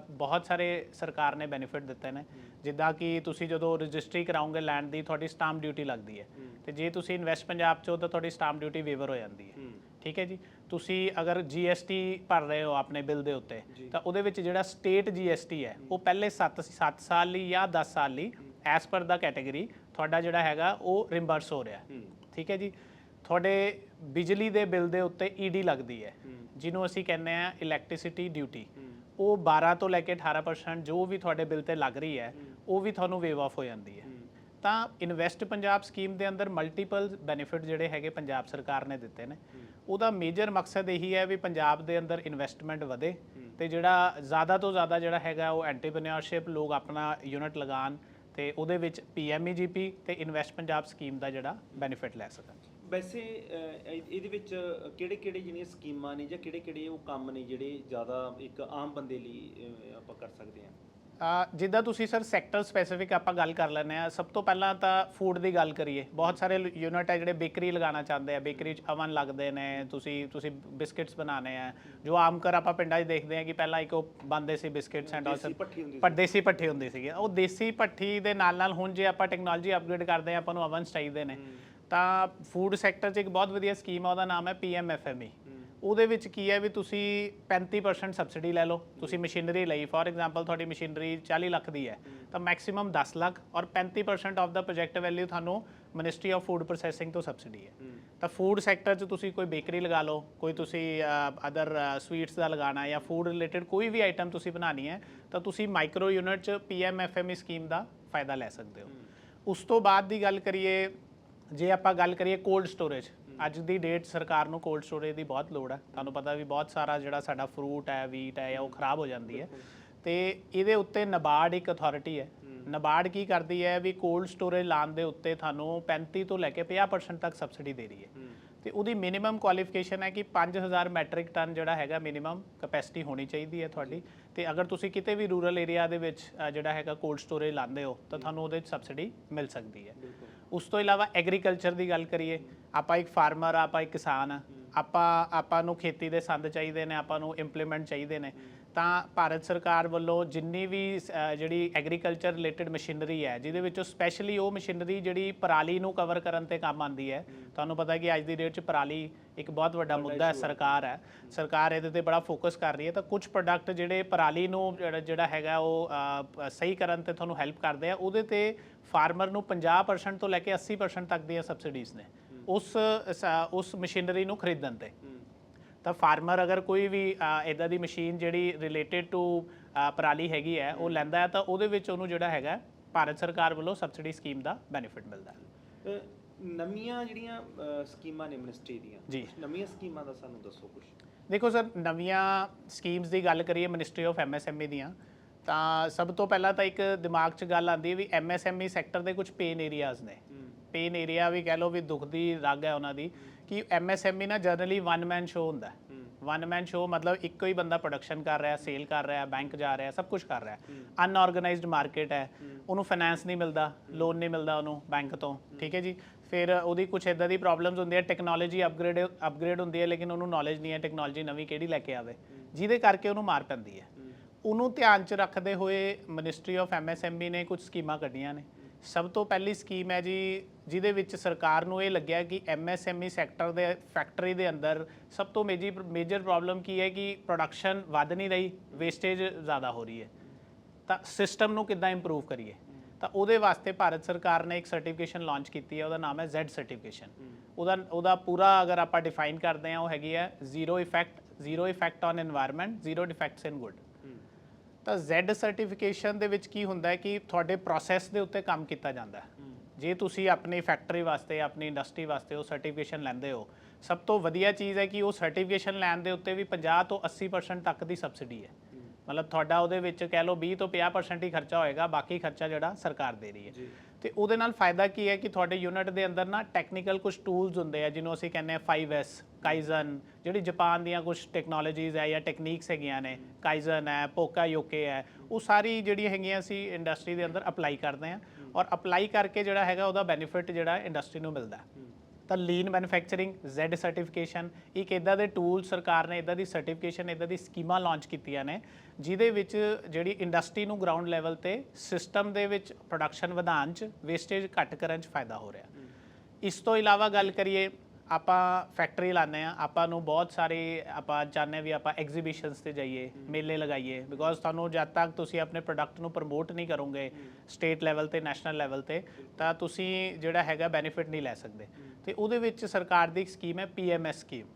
ਬਹੁਤ ਸਾਰੇ ਸਰਕਾਰ ਨੇ ਬੈਨੀਫਿਟ ਦਿੱਤੇ ਨੇ। ਜਿੱਦਾਂ ਕਿ ਤੁਸੀਂ ਜਦੋਂ ਰਜਿਸਟਰੀ ਕਰਾਓਗੇ ਲੈਂਡ ਦੀ ਤੁਹਾਡੀ ਸਟਾਂਪ ਡਿਊਟੀ ਲੱਗਦੀ ਹੈ। ਤੇ ਜੇ ਤੁਸੀਂ ਇਨਵੈਸਟ ਪੰਜਾਬ ਚੋਂ ਤਾਂ ਤੁਹਾਡੀ ਸਟਾਂਪ ਡਿਊਟੀ ਵੇਵਰ ਹੋ ਜਾਂਦੀ ਹੈ। ਠੀਕ ਹੈ ਜੀ? ਤੁਸੀਂ ਅਗਰ GST ਭਰ ਰਹੇ ਹੋ ਆਪਣੇ ਬਿੱਲ ਦੇ ਉੱਤੇ ਤਾਂ ਉਹਦੇ ਵਿੱਚ ਜਿਹੜਾ ਸਟੇਟ GST ਹੈ ਉਹ ਪਹਿਲੇ 7 7 ਸਾਲ ਲਈ ਜਾਂ 10 ਸਾਲ ਲਈ ਐਸ ਪਰ ਦਾ ਕੈਟਾਗਰੀ ਤੁਹਾਡਾ ਜਿਹੜਾ ਹੈਗਾ ਉਹ ਰਿੰਬਰਸ ਹੋ ਰਿਹਾ। ਠੀਕ ਹੈ ਜੀ? ਤੁਹਾਡੇ ਬਿਜਲੀ ਦੇ ਬਿੱਲ ਦੇ ਉੱਤੇ ਈਡੀ ਲੱਗਦੀ ਹੈ। ਜਿਹਨੂੰ ਅਸੀਂ ਕਹਿੰਦੇ ਆ ਇਲੈਕਟ੍ਰਿਸਿਟੀ ਡਿਊਟੀ ਉਹ 12 ਤੋਂ ਲੈ ਕੇ 18% ਜੋ ਵੀ ਤੁਹਾਡੇ ਬਿੱਲ ਤੇ ਲੱਗ ਰਹੀ ਹੈ ਉਹ ਵੀ ਤੁਹਾਨੂੰ ਵੇਵ ਆਫ ਹੋ ਜਾਂਦੀ ਹੈ। ਤਾਂ ਇਨਵੈਸਟ ਪੰਜਾਬ ਸਕੀਮ ਦੇ ਅੰਦਰ ਮਲਟੀਪਲ ਬੈਨੀਫਿਟ ਜਿਹੜੇ ਹੈਗੇ ਪੰਜਾਬ ਸਰਕਾਰ ਨੇ ਦਿੱਤੇ ਨੇ। ਉਹਦਾ ਮੇਜਰ ਮਕਸਦ ਇਹੀ ਹੈ ਵੀ ਪੰਜਾਬ ਦੇ ਅੰਦਰ ਇਨਵੈਸਟਮੈਂਟ ਵਧੇ ਤੇ ਜਿਹੜਾ ਜ਼ਿਆਦਾ ਤੋਂ ਜ਼ਿਆਦਾ ਜਿਹੜਾ ਹੈਗਾ ਉਹ ਐਂਟਰਪ੍ਰੀਨਿਓਰਸ਼ਿਪ ਲੋਕ ਆਪਣਾ ਯੂਨਿਟ ਲਗਾਉਣ ਤੇ ਉਹਦੇ ਵਿੱਚ ਪੀਐਮਈਜੀਪੀ ਤੇ ਇਨਵੈਸਟ ਪੰਜਾਬ ਸਕੀਮ ਦਾ ਜਿਹੜਾ ਬੈਨੀਫਿਟ ਲੈ ਸਕਣ ਵੈਸੇ ਅਹ, ਇਹ- ਇਹਦੇ ਵਿੱਚ ਕਿਹੜੇ ਕਿਹੜੇ ਜਿਹੜੀਆਂ ਸਕੀਮਾਂ ਨੇ ਜਾਂ ਕਿਹੜੇ ਕਿਹੜੇ ਉਹ ਕੰਮ ਨੇ ਜਿਹੜੇ ਜ਼ਿਆਦਾ ਇੱਕ ਆਮ ਬੰਦੇ ਲਈ ਅਹ, ਆਪਾਂ ਕਰ ਸਕਦੇ ਹਾਂ? ਜਿੱਦਾਂ ਤੁਸੀਂ ਸਰ ਸੈਕਟਰ ਸਪੈਸੀਫਿਕ ਆਪਾਂ ਗੱਲ ਕਰ ਲੈਂਦੇ ਆ ਸਭ ਤੋਂ ਪਹਿਲਾਂ ਤਾਂ ਫੂਡ ਦੀ ਗੱਲ ਕਰੀਏ। ਬਹੁਤ ਸਾਰੇ ਯੂਨਿਟ ਹੈ ਜਿਹੜੇ ਬੇਕਰੀ ਲਗਾਉਣਾ ਚਾਹੁੰਦੇ ਆ। ਬੇਕਰੀ 'ਚ ਅਵਨ ਲੱਗਦੇ ਨੇ ਤੁਸੀਂ ਤੁਸੀਂ ਬਿਸਕਟਸ ਬਣਾਉਣੇ ਆ। ਜੋ ਆਮ ਕਰ ਆਪਾਂ ਪਿੰਡਾਂ 'ਚ ਦੇਖਦੇ ਆ ਕਿ ਪਹਿਲਾਂ ਇੱਕ ਉਹ ਬੰਦੇ ਸੀ ਬਿਸਕਟਸ ਐਂਡ ਸੀ। ਪਰ ਦੇਸੀ ਭੱਠੀ ਹੁੰਦੀ ਸੀਗੀ। ਉਹ ਦੇਸੀ ਭੱਠੀ ਦੇ ਨਾਲ ਨਾਲ ਹੁਣ ਜੇ ਆਪਾਂ ਟੈਕਨੋਲੋਜੀ ਅਪਗ੍ਰੇਡ ਕਰਦੇ ਆ ਆਪਾਂ ਨੂੰ ਅਵਨਸ ਚਾਹੀਦੇ ਨੇ। ਤਾਂ ਫੂਡ ਸੈਕਟਰ 'ਚ ਇੱਕ ਬਹੁਤ ਵਧੀਆ ਸਕੀਮ ਆ ਉਹਦਾ ਨਾਮ ਹੈ ਪੀਐਮਐਫਐਮਈ ਉਹਦੇ ਵਿੱਚ ਕੀ ਹੈ ਵੀ ਤੁਸੀਂ 35% ਸਬਸਿਡੀ ਲੈ ਲਓ। ਤੁਸੀਂ ਮਸ਼ੀਨਰੀ ਲਈ। ਫੋਰ ਐਗਜ਼ਾਮਪਲ ਤੁਹਾਡੀ ਮਸ਼ੀਨਰੀ 40 ਲੱਖ ਦੀ ਹੈ ਤਾਂ ਮੈਕਸਿਮਮ 10 ਲੱਖ ਔਰ 35% ਆਫ ਦਾ ਪ੍ਰੋਜੈਕਟ ਵੈਲਿਊ ਤੁਹਾਨੂੰ ਮਿਨਿਸਟਰੀ ਆਫ ਫੂਡ ਪ੍ਰੋਸੈਸਿੰਗ ਤੋਂ ਸਬਸਿਡੀ ਹੈ। ਤਾਂ ਫੂਡ ਸੈਕਟਰ 'ਚ ਤੁਸੀਂ ਕੋਈ ਬੇਕਰੀ ਲਗਾ ਲਓ ਕੋਈ ਤੁਸੀਂ ਅਦਰ ਸਵੀਟਸ ਦਾ ਲਗਾਉਣਾ ਜਾਂ ਫੂਡ ਰਿਲੇਟਡ ਕੋਈ ਵੀ ਆਈਟਮ ਤੁਸੀਂ ਬਣਾਉਣੀ ਹੈ ਤਾਂ ਤੁਸੀਂ ਮਾਈਕਰੋ ਯੂਨਿਟ 'ਚ ਪੀਐਮਐਫਐਮਈ ਸਕੀਮ ਦਾ ਫਾਇਦਾ ਲੈ ਸਕਦੇ ਹੋ। ਉਸ ਤੋਂ ਬਾਅਦ ਦੀ ਗੱਲ ਕਰੀਏ ਜੇ ਆਪਾਂ ਗੱਲ ਕਰੀਏ ਕੋਲਡ ਸਟੋਰੇਜ ਅੱਜ ਦੀ ਡੇਟ ਸਰਕਾਰ ਨੂੰ ਕੋਲਡ ਸਟੋਰੇਜ ਦੀ ਬਹੁਤ ਲੋੜ ਹੈ। ਤੁਹਾਨੂੰ ਪਤਾ ਵੀ ਬਹੁਤ ਸਾਰਾ ਜਿਹੜਾ ਸਾਡਾ ਫਰੂਟ ਹੈ ਵੀਟ ਹੈ ਉਹ ਖਰਾਬ ਹੋ ਜਾਂਦੀ ਹੈ। ਤੇ ਇਹਦੇ ਉੱਤੇ ਨਬਾਰਡ ਇੱਕ ਅਥਾਰਟੀ ਹੈ। ਨਬਾਰਡ ਕੀ ਕਰਦੀ ਹੈ ਵੀ ਕੋਲਡ ਸਟੋਰੇਜ ਲਾਉਣ ਦੇ ਉੱਤੇ ਤੁਹਾਨੂੰ 35 ਤੋਂ ਲੈ ਕੇ 50% ਤੱਕ ਸਬਸਿਡੀ ਦੇ ਰਹੀ ਹੈ। ਤੇ ਉਹਦੀ ਮਿਨੀਮਮ ਕੁਆਲੀਫਿਕੇਸ਼ਨ ਹੈ ਕਿ 5000 ਮੈਟ੍ਰਿਕ ਟਨ ਜਿਹੜਾ ਹੈਗਾ ਮਿਨੀਮਮ ਕਪੈਸਿਟੀ ਹੋਣੀ ਚਾਹੀਦੀ ਹੈ ਤੁਹਾਡੀ। ਤੇ ਅਗਰ ਤੁਸੀਂ ਕਿਤੇ ਵੀ ਰੂਰਲ ਏਰੀਆ ਦੇ ਵਿੱਚ ਜਿਹੜਾ ਹੈਗਾ ਕੋਲਡ ਸਟੋਰੇਜ ਲਾਉਂਦੇ ਹੋ ਤਾਂ ਤੁਹਾਨੂੰ ਉਹਦੇ 'ਚ ਸਬਸਿਡੀ ਮਿਲ ਸਕਦੀ ਹੈ। ਉਸ ਤੋਂ ਇਲਾਵਾ ਐਗਰੀਕਲਚਰ ਦੀ ਗੱਲ ਕਰੀਏ ਆਪਾਂ ਇੱਕ ਫਾਰਮਰ ਆ ਆਪਾਂ ਇੱਕ ਕਿਸਾਨ ਆ। ਆਪਾਂ ਆਪਾਂ ਨੂੰ ਖੇਤੀ ਦੇ ਸੰਦ ਚਾਹੀਦੇ ਨੇ ਆਪਾਂ ਨੂੰ ਇੰਪਲੀਮੈਂਟ ਚਾਹੀਦੇ ਨੇ। ਤਾਂ ਭਾਰਤ ਸਰਕਾਰ ਵੱਲੋਂ ਜਿੰਨੀ ਵੀ ਜਿਹੜੀ ਐਗਰੀਕਲਚਰ ਰਿਲੇਟਡ ਮਸ਼ੀਨਰੀ ਹੈ ਜਿਹਦੇ ਵਿੱਚੋਂ ਸਪੈਸ਼ਲੀ ਉਹ ਮਸ਼ੀਨਰੀ ਜਿਹੜੀ ਪਰਾਲੀ ਨੂੰ ਕਵਰ ਕਰਨ ਤੇ ਕੰਮ ਆਉਂਦੀ ਹੈ ਤੁਹਾਨੂੰ ਪਤਾ ਕਿ ਅੱਜ ਦੀ ਡੇਟ 'ਚ ਪਰਾਲੀ ਇੱਕ ਬਹੁਤ ਵੱਡਾ ਮੁੱਦਾ ਹੈ ਸਰਕਾਰ ਹੈ। ਸਰਕਾਰ ਇਹਦੇ ਤੇ ਬੜਾ ਫੋਕਸ ਕਰ ਰਹੀ ਹੈ। ਤਾਂ ਕੁਝ ਪ੍ਰੋਡਕਟ ਜਿਹੜੇ ਪਰਾਲੀ ਨੂੰ ਜਿਹੜਾ- ਹੈਗਾ ਉਹ ਸਹੀ ਕਰਨ ਤੇ ਤੁਹਾਨੂੰ ਹੈਲਪ ਕਰਦੇ ਆ ਉਹਦੇ ਤੇ ਫਾਰਮਰ ਨੂੰ 50% ਤੋਂ ਲੈ ਕੇ 80% ਤੱਕ ਦੀਆਂ ਸਬਸਿਡੀਜ਼ ਨੇ। ਉਸ ਸ- ਉਸ ਮਸ਼ੀਨਰੀ ਨੂੰ ਖਰੀਦਣ ਤੇ। ਤਾਂ ਫਾਰਮਰ ਅਗਰ ਕੋਈ ਵੀ ਇਦਾਂ ਦੀ ਮਸ਼ੀਨ ਜਿਹੜੀ ਰਿਲੇਟਡ ਟੂ ਪਰਾਲੀ ਹੈਗੀ ਹੈ ਉਹ ਲੈਂਦਾ ਹੈ ਤਾਂ ਉਹਦੇ ਵਿੱਚ ਉਹਨੂੰ ਜਿਹੜਾ ਹੈਗਾ ਭਾਰਤ ਸਰਕਾਰ ਵੱਲੋਂ ਸਬਸਿਡੀ ਸਕੀਮ ਦਾ ਬੈਨੀਫਿਟ ਮਿਲਦਾ ਹੈ। ਨਵੀਆਂ ਜਿਹੜੀਆਂ ਸਕੀਮਾਂ ਨੇ ਮਿਨਿਸਟਰੀ ਦੀਆਂ ਜੀ। ਕੁਛ ਨਵੀਆਂ ਸਕੀਮਾਂ ਦਾ ਸਾਨੂੰ ਦੱਸੋ ਕੁਝ ਦੇਖੋ ਸਰ ਨਵੀਆਂ ਸਕੀਮਸ ਦੀ ਗੱਲ ਕਰੀਏ ਮਿਨਿਸਟਰੀ ਆਫ ਐਮਐਸਐਮਈ ਦੀਆਂ ਤਾਂ ਸਭ ਤੋਂ ਪਹਿਲਾਂ ਤਾਂ ਇੱਕ ਦਿਮਾਗ 'ਚ ਗੱਲ ਆਉਂਦੀ ਹੈ ਵੀ ਐਮਐਸਐਮਈ ਸੈਕਟਰ ਦੇ ਕੁਝ ਪੇਨ ਏਰੀਆਜ਼ ਨੇ। ਪੇਨ ਏਰੀਆ ਵੀ ਕਹਿ ਲਓ ਵੀ ਦੁੱਖ ਦੀ ਰਗ ਹੈ ਉਹਨਾਂ ਦੀ ਕਿ ਐਮਐਸਐਮਈ ਨਾ ਜਨਰਲੀ ਵਨ ਮੈਨ ਸ਼ੋ ਹੁੰਦਾ ਵਨ ਮੈਨ ਸ਼ੋ ਮਤਲਬ ਇੱਕੋ ਹੀ ਬੰਦਾ ਪ੍ਰੋਡਕਸ਼ਨ ਕਰ ਰਿਹਾ ਸੇਲ ਕਰ ਰਿਹਾ ਬੈਂਕ ਜਾ ਰਿਹਾ ਸਭ ਕੁਝ ਕਰ ਰਿਹਾ ਅਨਆਰਗੇਨਾਈਜ਼ਡ ਮਾਰਕੀਟ ਹੈ। ਉਹਨੂੰ ਫਾਈਨੈਂਸ ਨਹੀਂ ਮਿਲਦਾ ਲੋਨ ਨਹੀਂ ਮਿਲਦਾ ਉਹਨੂੰ ਬੈਂਕ ਤੋਂ ਠੀਕ ਹੈ ਜੀ? ਫਿਰ ਉਹਦੀ ਕੁਝ ਇਦਾਂ ਦੀ ਪ੍ਰੋਬਲਮਸ ਹੁੰਦੀਆਂ ਟੈਕਨੋਲੋਜੀ ਅਪਗ੍ਰੇਡ ਅਪਗ੍ਰੇਡ ਹੁੰਦੀ ਹੈ ਲੇਕਿਨ ਉਹਨੂੰ ਨੌਲੇਜ ਨਹੀਂ ਹੈ ਟੈਕਨੋਲੋਜੀ ਨਵੀਂ ਕਿਹੜੀ ਲੈ ਕੇ ਆਵੇ। ਜਿਹਦੇ ਕਰਕੇ ਉਹਨੂੰ ਮਾਰ ਪੈਂਦੀ ਹੈ। ਉਹਨੂੰ ਧਿਆਨ 'ਚ ਰੱਖਦੇ ਹੋਏ ਮਿਨਿਸਟਰੀ ਆਫ ਐਮਐਸਐਮਬੀ ਨੇ ਕੁਝ ਸਕੀਮਾਂ ਕੱਢੀਆਂ ਨੇ। ਸਭ ਤੋਂ ਪਹਿਲੀ ਸਕੀਮ ਹੈ ਜੀ ਜਿਹਦੇ ਵਿੱਚ ਸਰਕਾਰ ਨੂੰ ਇਹ ਲੱਗਿਆ ਕਿ ਐਮਐਸਐਮਈ ਸੈਕਟਰ ਦੇ ਫੈਕਟਰੀ ਦੇ ਅੰਦਰ ਸਭ ਤੋਂ ਮੇਜੀ ਮੇਜਰ ਪ੍ਰੋਬਲਮ ਕੀ ਹੈ ਕਿ ਪ੍ਰੋਡਕਸ਼ਨ ਵੱਧ ਨਹੀਂ ਰਹੀ ਵੇਸਟੇਜ ਜ਼ਿਆਦਾ ਹੋ ਰਹੀ ਹੈ। ਤਾਂ ਸਿਸਟਮ ਨੂੰ ਕਿੱਦਾਂ ਇੰਪਰੂਵ ਕਰੀਏ? ਤਾਂ ਉਹਦੇ ਵਾਸਤੇ ਭਾਰਤ ਸਰਕਾਰ ਨੇ ਇੱਕ ਸਰਟੀਫਿਕੇਸ਼ਨ ਲਾਂਚ ਕੀਤੀ ਹੈ ਉਹਦਾ ਨਾਮ ਹੈ Z ਸਰਟੀਫਿਕੇਸ਼ਨ ਉਹਦਾ ਉਹਦਾ ਪੂਰਾ ਅਗਰ ਆਪਾਂ ਡਿਫਾਈਨ ਕਰਦੇ ਹਾਂ ਉਹ ਹੈਗੀ ਹੈ zero effect zero effect on environment zero defects in good ਤਾਂ Z ਸਰਟੀਫਿਕੇਸ਼ਨ ਦੇ ਵਿੱਚ ਕੀ ਹੁੰਦਾ ਹੈ ਕਿ ਤੁਹਾਡੇ ਪ੍ਰੋਸੈਸ ਦੇ ਉੱਤੇ ਕੰਮ ਕੀਤਾ ਜਾਂਦਾ ਹੈ। ਜੇ ਤੁਸੀਂ ਆਪਣੀ ਫੈਕਟਰੀ ਵਾਸਤੇ ਆਪਣੀ ਇੰਡਸਟਰੀ ਵਾਸਤੇ ਉਹ ਸਰਟੀਫਿਕੇਸ਼ਨ ਲੈਂਦੇ ਹੋ ਸਭ ਤੋਂ ਵਧੀਆ ਚੀਜ਼ ਹੈ ਕਿ ਉਹ ਸਰਟੀਫਿਕੇਸ਼ਨ ਲੈਣ ਦੇ ਉੱਤੇ ਵੀ 50 ਤੋਂ 80% ਤੱਕ ਦੀ ਸਬਸਿਡੀ ਹੈ। ਮਤਲਬ ਤੁਹਾਡਾ ਉਹਦੇ ਵਿੱਚ ਕਹਿ ਲਓ 20 ਤੋਂ 50% ਹੀ ਖਰਚਾ ਹੋਏਗਾ ਬਾਕੀ ਖਰਚਾ ਜਿਹੜਾ ਸਰਕਾਰ ਦੇ ਰਹੀ ਹੈ। ਤੇ ਉਹਦੇ ਨਾਲ ਫਾਇਦਾ ਕੀ ਹੈ ਕਿ ਤੁਹਾਡੇ ਯੂਨਿਟ ਦੇ ਅੰਦਰ ਨਾ ਟੈਕਨੀਕਲ ਕੁਝ ਟੂਲਸ ਹੁੰਦੇ ਆ ਜਿਹਨੂੰ ਅਸੀਂ ਕਹਿੰਦੇ ਆ 5S ਕਾਈਜ਼ਨ ਜਿਹੜੀ ਜਾਪਾਨ ਦੀਆਂ ਕੁਝ ਟੈਕਨੋਲੋਜੀਜ਼ ਹੈ ਜਾਂ ਟੈਕਨੀਕਸ ਹੈਗੀਆਂ ਨੇ ਕਾਈਜ਼ਨ ਹੈ ਪੋਕਾ ਯੋਕੇ ਹੈ ਉਹ ਸਾਰੀ ਜਿਹੜੀ ਹੈਗੀਆਂ ਅਸੀਂ ਇੰਡਸਟਰੀ ਦੇ ਅੰਦਰ ਅਪਲਾਈ ਕਰਦੇ ਆ ਔਰ ਅਪਲਾਈ ਕਰਕੇ ਜਿਹੜਾ ਹੈਗਾ ਉਹਦਾ ਬੈਨੀਫਿਟ ਜਿਹੜਾ ਇੰਡਸਟਰੀ ਨੂੰ ਮਿਲਦਾ। ਤਾਂ ਲੀਨ ਮੈਨੂਫੈਕਚਰਿੰਗ Z ਸਰਟੀਫਿਕੇਸ਼ਨ ਇੱਕ ਇਦਾਂ ਦੇ ਟੂਲ ਸਰਕਾਰ ਨੇ ਇਦਾਂ ਦੀ ਸਰਟੀਫਿਕੇਸ਼ਨ ਇਦਾਂ ਦੀ ਸਕੀਮਾਂ ਲਾਂਚ ਕੀਤੀਆਂ ਨੇ, ਜਿਹਦੇ ਵਿੱਚ ਜਿਹੜੀ ਇੰਡਸਟਰੀ ਨੂੰ ਗਰਾਊਂਡ ਲੈਵਲ ਤੇ ਸਿਸਟਮ ਦੇ ਵਿੱਚ ਪ੍ਰੋਡਕਸ਼ਨ ਵਧਾਉਣ ਚ ਵੇਸਟੇਜ ਘੱਟ ਕਰਨ ਚ ਫਾਇਦਾ ਹੋ ਰਿਹਾ। ਇਸ ਤੋਂ ਇਲਾਵਾ ਗੱਲ ਕਰੀਏ ਆਪਾਂ ਫੈਕਟਰੀ ਲਾਉਂਦੇ ਆ ਆਪਾਂ ਨੂੰ ਬਹੁਤ ਸਾਰੇ ਆਪਾਂ ਚਾਹੁੰਦੇ ਵੀ ਆਪਾਂ ਐਗਜ਼ੀਬਿਸ਼ਨਸ ਤੇ ਜਾਈਏ ਮੇਲੇ ਲਗਾਈਏ ਬਿਕੋਜ਼ ਤੁਹਾਨੂੰ ਜਦ ਤੱਕ ਤੁਸੀਂ ਆਪਣੇ ਪ੍ਰੋਡਕਟ ਨੂੰ ਪ੍ਰਮੋਟ ਨਹੀਂ ਕਰੋਗੇ ਸਟੇਟ ਲੈਵਲ ਤੇ ਨੈਸ਼ਨਲ ਲੈਵਲ ਤੇ ਤਾਂ ਤੁਸੀਂ ਜਿਹੜਾ ਹੈਗਾ ਬੈਨੀਫਿਟ ਨਹੀਂ ਲੈ ਸਕਦੇ। ਤੇ ਉਹਦੇ ਵਿੱਚ ਸਰਕਾਰ ਦੀ ਇੱਕ ਸਕੀਮ ਹੈ ਪੀਐਮਐਸ ਸਕੀਮ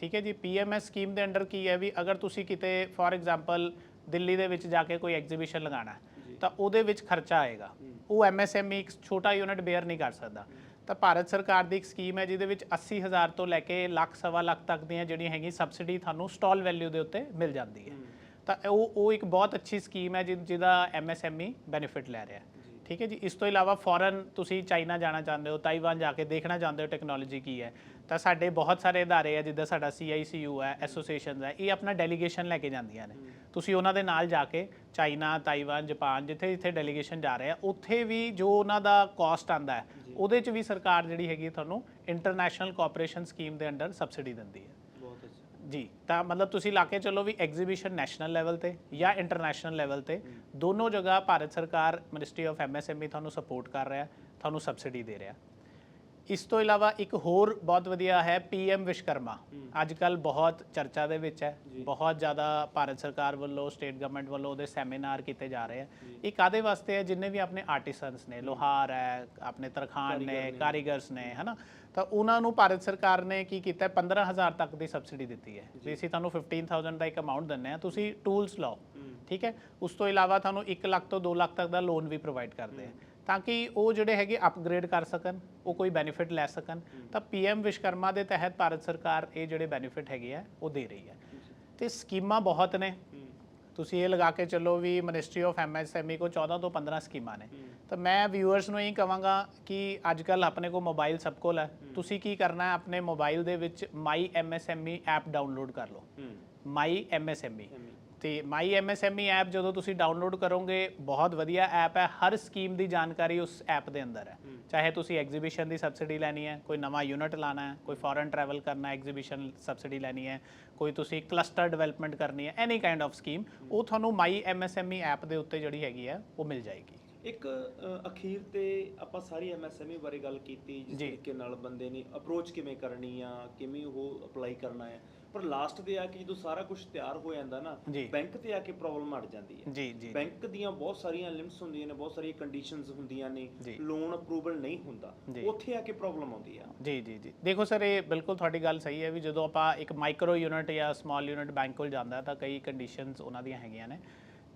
ਠੀਕ ਹੈ ਜੀ? ਪੀਐਮਐਸ ਸਕੀਮ ਦੇ ਅੰਡਰ ਕੀ ਹੈ ਵੀ ਅਗਰ ਤੁਸੀਂ ਕਿਤੇ ਫੋਰ ਐਗਜ਼ਾਮਪਲ ਦਿੱਲੀ ਦੇ ਵਿੱਚ ਜਾ ਕੇ ਕੋਈ ਐਗਜ਼ੀਬਿਸ਼ਨ ਲਗਾਉਣਾ ਹੈ ਤਾਂ ਉਹਦੇ ਵਿੱਚ ਖਰਚਾ ਆਏਗਾ। ਉਹ ਐਮਐਸਐਮਈ ਇੱਕ ਛੋਟਾ ਯੂਨਿਟ ਬੇਅਰ ਨਹੀਂ ਕਰ ਸਕਦਾ। ਤਾਂ ਭਾਰਤ ਸਰਕਾਰ ਦੀ ਇੱਕ ਸਕੀਮ ਹੈ ਜਿਹਦੇ ਵਿੱਚ 80000 ਤੋਂ ਲੈ ਕੇ ਲੱਖ ਸਵਾ ਲੱਖ ਤੱਕ ਦੀਆਂ ਜਿਹੜੀਆਂ ਹੈਗੀ ਸਬਸਿਡੀ ਤੁਹਾਨੂੰ ਸਟਾਲ ਵੈਲਿਊ ਦੇ ਉੱਤੇ ਮਿਲ ਜਾਂਦੀ ਹੈ। ਤਾਂ ਉਹ ਉਹ ਇੱਕ ਬਹੁਤ ਅੱਛੀ ਸਕੀਮ ਹੈ ਜਿਹ- ਜਿਹਦਾ ਐਮਐਸਐਮਈ ਬੈਨੀਫਿਟ ਲੈ ਰਿਹਾ। ਠੀਕ ਹੈ ਜੀ? ਇਸ ਤੋਂ ਇਲਾਵਾ ਫੋਰਨ ਤੁਸੀਂ ਚਾਈਨਾ ਜਾਣਾ ਚਾਹੁੰਦੇ ਹੋ ਤਾਈਵਾਨ ਜਾ ਕੇ ਦੇਖਣਾ ਚਾਹੁੰਦੇ ਹੋ ਟੈਕਨੋਲੋਜੀ ਕੀ ਹੈ। ਤਾਂ ਸਾਡੇ ਬਹੁਤ ਸਾਰੇ ਅਦਾਰੇ ਆ ਜਿੱਦਾਂ ਸਾਡਾ CICU ਹੈ ਐਸੋਸੀਏਸ਼ਨਸ ਹੈ ਇਹ ਆਪਣਾ ਡੈਲੀਗੇਸ਼ਨ ਲੈ ਕੇ ਜਾਂਦੀਆਂ ਨੇ। ਤੁਸੀਂ ਉਹਨਾਂ ਦੇ ਨਾਲ ਜਾ ਕੇ ਚਾਈਨਾ ਤਾਈਵਾਨ ਜਾਪਾਨ ਜਿੱਥੇ ਜਿੱਥੇ ਡੈਲੀਗੇਸ਼ਨ ਜਾ ਰਹੇ ਆ ਉੱਥੇ ਵੀ ਜੋ ਉਹਨਾਂ ਦਾ ਕਾਸਟ ਆਂਦਾ ਹੈ ਉਹਦੇ 'ਚ ਵੀ ਸਰਕਾਰ ਜਿਹੜੀ ਹੈਗੀ ਤੁਹਾਨੂੰ ਇੰਟਰਨੈਸ਼ਨਲ ਕੋਆਪਰੇਸ਼ਨ ਸਕੀਮ ਦੇ ਅੰਡਰ ਸਬਸਿਡੀ ਦਿੰਦੀ ਹੈ। ਬਹੁਤ ਅੱਛਾ। ਜੀ ਤਾਂ ਮਤਲਬ ਤੁਸੀਂ ਲਾ ਕੇ ਚੱਲੋ ਵੀ ਐਗਜ਼ੀਬਿਸ਼ਨ ਨੈਸ਼ਨਲ ਲੈਵਲ ਤੇ ਜਾਂ ਇੰਟਰਨੈਸ਼ਨਲ ਲੈਵਲ ਤੇ ਦੋਨੋਂ ਜਗ੍ਹਾ ਭਾਰਤ ਸਰਕਾਰ ਮਿਨਿਸਟਰੀ ਆਫ ਐਮਐਸਐਮਈ ਤੁਹਾਨੂੰ ਸਪੋਰਟ ਕਰ ਰਿਹਾ ਤੁਹਾਨੂੰ ਸਬਸਿਡੀ ਦੇ ਰਿਹਾ। ਇਸ ਤੋਂ ਇਲਾਵਾ ਇੱਕ ਹੋਰ ਬਹੁਤ ਵਧੀਆ ਹੈ ਪੀਐਮ ਵਿਸ਼ਕਰਮਾ। ਅੱਜ ਕੱਲ ਬਹੁਤ ਚਰਚਾ ਦੇ ਵਿੱਚ ਹੈ। ਬਹੁਤ ਜ਼ਿਆਦਾ ਭਾਰਤ ਸਰਕਾਰ ਵੱਲੋਂ ਸਟੇਟ ਗਵਰਨਮੈਂਟ ਵੱਲੋਂ ਉਹਦੇ ਸੈਮੀਨਾਰ ਕੀਤੇ ਜਾ ਰਹੇ ਆ। ਇਹ ਕਾਦੇ ਵਾਸਤੇ ਹੈ ਜਿੰਨੇ ਵੀ ਆਪਣੇ ਆਰਟਿਸਨਸ ਨੇ ਲੋਹਾਰ ਹੈ ਆਪਣੇ ਤਰਖਾਨ ਨੇ ਕਾਰੀਗਰਸ ਨੇ ਹਨਾ? ਤਾਂ ਉਹਨਾਂ ਨੂੰ ਭਾਰਤ ਸਰਕਾਰ ਨੇ ਕੀ ਕੀਤਾ ਹੈ, 15000 ਤੱਕ ਦੀ ਸਬਸਿਡੀ ਦਿੱਤੀ ਹੈ। ਵੀ ਅਸੀਂ ਤੁਹਾਨੂੰ 15000 ਦਾ ਇੱਕ ਅਮਾਉਂਟ ਦਿੰਨੇ ਆ ਤੁਸੀਂ ਟੂਲਸ ਲਓ ਠੀਕ ਹੈ? ਉਸ ਤੋਂ ਇਲਾਵਾ ਤੁਹਾਨੂੰ 1 ਲੱਖ ਤੋਂ 2 ਲੱਖ ਤੱਕ ਦਾ ਲੋਨ ਵੀ ਪ੍ਰੋਵਾਈਡ ਕਰਦੇ ਆ। ਤਾਂ ਕਿ ਉਹ ਜਿਹੜੇ ਹੈਗੇ ਅਪਗ੍ਰੇਡ ਕਰ ਸਕਣ ਉਹ ਕੋਈ ਬੈਨੀਫਿਟ ਲੈ ਸਕਣ। ਤਾਂ ਪੀਐਮ ਵਿਸ਼ਕਰਮਾ ਦੇ ਤਹਿਤ ਭਾਰਤ ਸਰਕਾਰ ਇਹ ਜਿਹੜੇ ਬੈਨੀਫਿਟ ਹੈਗੇ ਆ ਉਹ ਦੇ ਰਹੀ ਹੈ। ਤੇ ਸਕੀਮਾਂ ਬਹੁਤ ਨੇ। ਤੁਸੀਂ ਇਹ ਲਗਾ ਕੇ ਚੱਲੋ ਵੀ ਮਿਨਿਸਟਰੀ ਆਫ ਐਮਐਸਐਮਈ ਕੋ 14 ਤੋਂ 15 ਸਕੀਮਾਂ ਨੇ। ਤਾਂ ਮੈਂ ਵਿਊਅਰਸ ਨੂੰ ਇਹ ਕਹਾਂਗਾ ਕਿ ਅੱਜ ਕੱਲ ਆਪਣੇ ਕੋ ਮੋਬਾਈਲ ਸਭ ਕੋਲ ਹੈ। ਤੁਸੀਂ ਕੀ ਕਰਨਾ ਹੈ ਆਪਣੇ ਮੋਬਾਈਲ ਦੇ ਵਿੱਚ ਮਾਈ ਐਮਐਸਐਮਈ ਐਪ ਡਾਊਨਲੋਡ ਕਰ ਲਓ। ਮਾਈ ਐਮਐਸਐਮਈ ਤੇ ਮਾਈ ਐਮਐਸਐਮਈ ਐਪ ਜਦੋਂ ਤੁਸੀਂ ਡਾਊਨਲੋਡ ਕਰੋਗੇ ਬਹੁਤ ਵਧੀਆ ਐਪ ਹੈ। ਹਰ ਸਕੀਮ ਦੀ ਜਾਣਕਾਰੀ ਉਸ ਐਪ ਦੇ ਅੰਦਰ ਹੈ। ਚਾਹੇ ਤੁਸੀਂ ਐਗਜ਼ੀਬਿਸ਼ਨ ਦੀ ਸਬਸਿਡੀ ਲੈਣੀ ਹੈ ਕੋਈ ਨਵਾਂ ਯੂਨਿਟ ਲਾਣਾ ਹੈ ਕੋਈ ਫੋਰਨ ਟਰੈਵਲ ਕਰਨਾ ਐਗਜ਼ੀਬਿਸ਼ਨ ਸਬਸਿਡੀ ਲੈਣੀ ਹੈ ਕੋਈ ਤੁਸੀਂ ਕਲਸਟਰ ਡਿਵੈਲਪਮੈਂਟ ਕਰਨੀ ਹੈ ਐਨੀ ਕਾਈਂਡ ਆਫ ਸਕੀਮ ਉਹ ਤੁਹਾਨੂੰ ਮਾਈ ਐਮਐਸਐਮਈ ਐਪ ਦੇ ਉੱਤੇ ਜਿਹੜੀ ਹੈਗੀ ਹੈ ਉਹ ਮਿਲ ਜਾਏਗੀ। ਇੱਕ ਅਖੀਰ ਤੇ ਆਪਾਂ ਸਾਰੀ ਐਮਐਸਐਮਈ ਬਾਰੇ ਗੱਲ ਕੀਤੀ ਜਿਸ। ਤਰੀਕੇ ਨਾਲ ਬੰਦੇ ਨੇ ਅਪਰੋਚ ਕਿਵੇਂ ਕਰਨੀ ਆ ਕਿਵੇਂ ਉਹ ਅਪਲਾਈ ਕਰਨਾ ਹੈ। ਪਰ ਲਾਸਟ ਤੇ ਆ ਕੇ ਜਦੋਂ ਸਾਰਾ ਕੁਝ ਤਿਆਰ ਹੋ ਜਾਂਦਾ ਨਾ ਜੀ। ਬੈਂਕ ਤੇ ਆ ਕੇ ਪ੍ਰੋਬਲਮ ਅੜ ਜਾਂਦੀ ਹੈ। ਜੀ ਜੀ ਬੈਂਕ ਦੀਆਂ ਬਹੁਤ ਸਾਰੀਆਂ ਲਿਮਟਸ ਹੁੰਦੀਆਂ ਨੇ ਬਹੁਤ ਸਾਰੀਆਂ ਕੰਡੀਸ਼ਨਸ ਹੁੰਦੀਆਂ ਨੇ ਜੀ। ਲੋਨ ਅਪਰੂਵਲ ਨਹੀਂ ਹੁੰਦਾ ਜੀ। ਉੱਥੇ ਆ ਕੇ ਪ੍ਰੋਬਲਮ ਆਉਂਦੀ ਆ। ਜੀ ਜੀ ਜੀ। ਦੇਖੋ ਸਰ ਇਹ ਬਿਲਕੁਲ ਤੁਹਾਡੀ ਗੱਲ ਸਹੀ ਹੈ ਵੀ ਜਦੋਂ ਆਪਾਂ ਇੱਕ ਮਾਈਕਰੋ ਯੂਨਿਟ ਜਾਂ ਸਮਾਲ ਯੂਨਿਟ ਬੈਂਕ ਕੋਲ ਜਾਂਦਾ ਤਾਂ ਕਈ ਕੰਡੀਸ਼ਨਸ ਉਹਨਾਂ ਦੀਆਂ ਹੈਗੀਆਂ ਨੇ।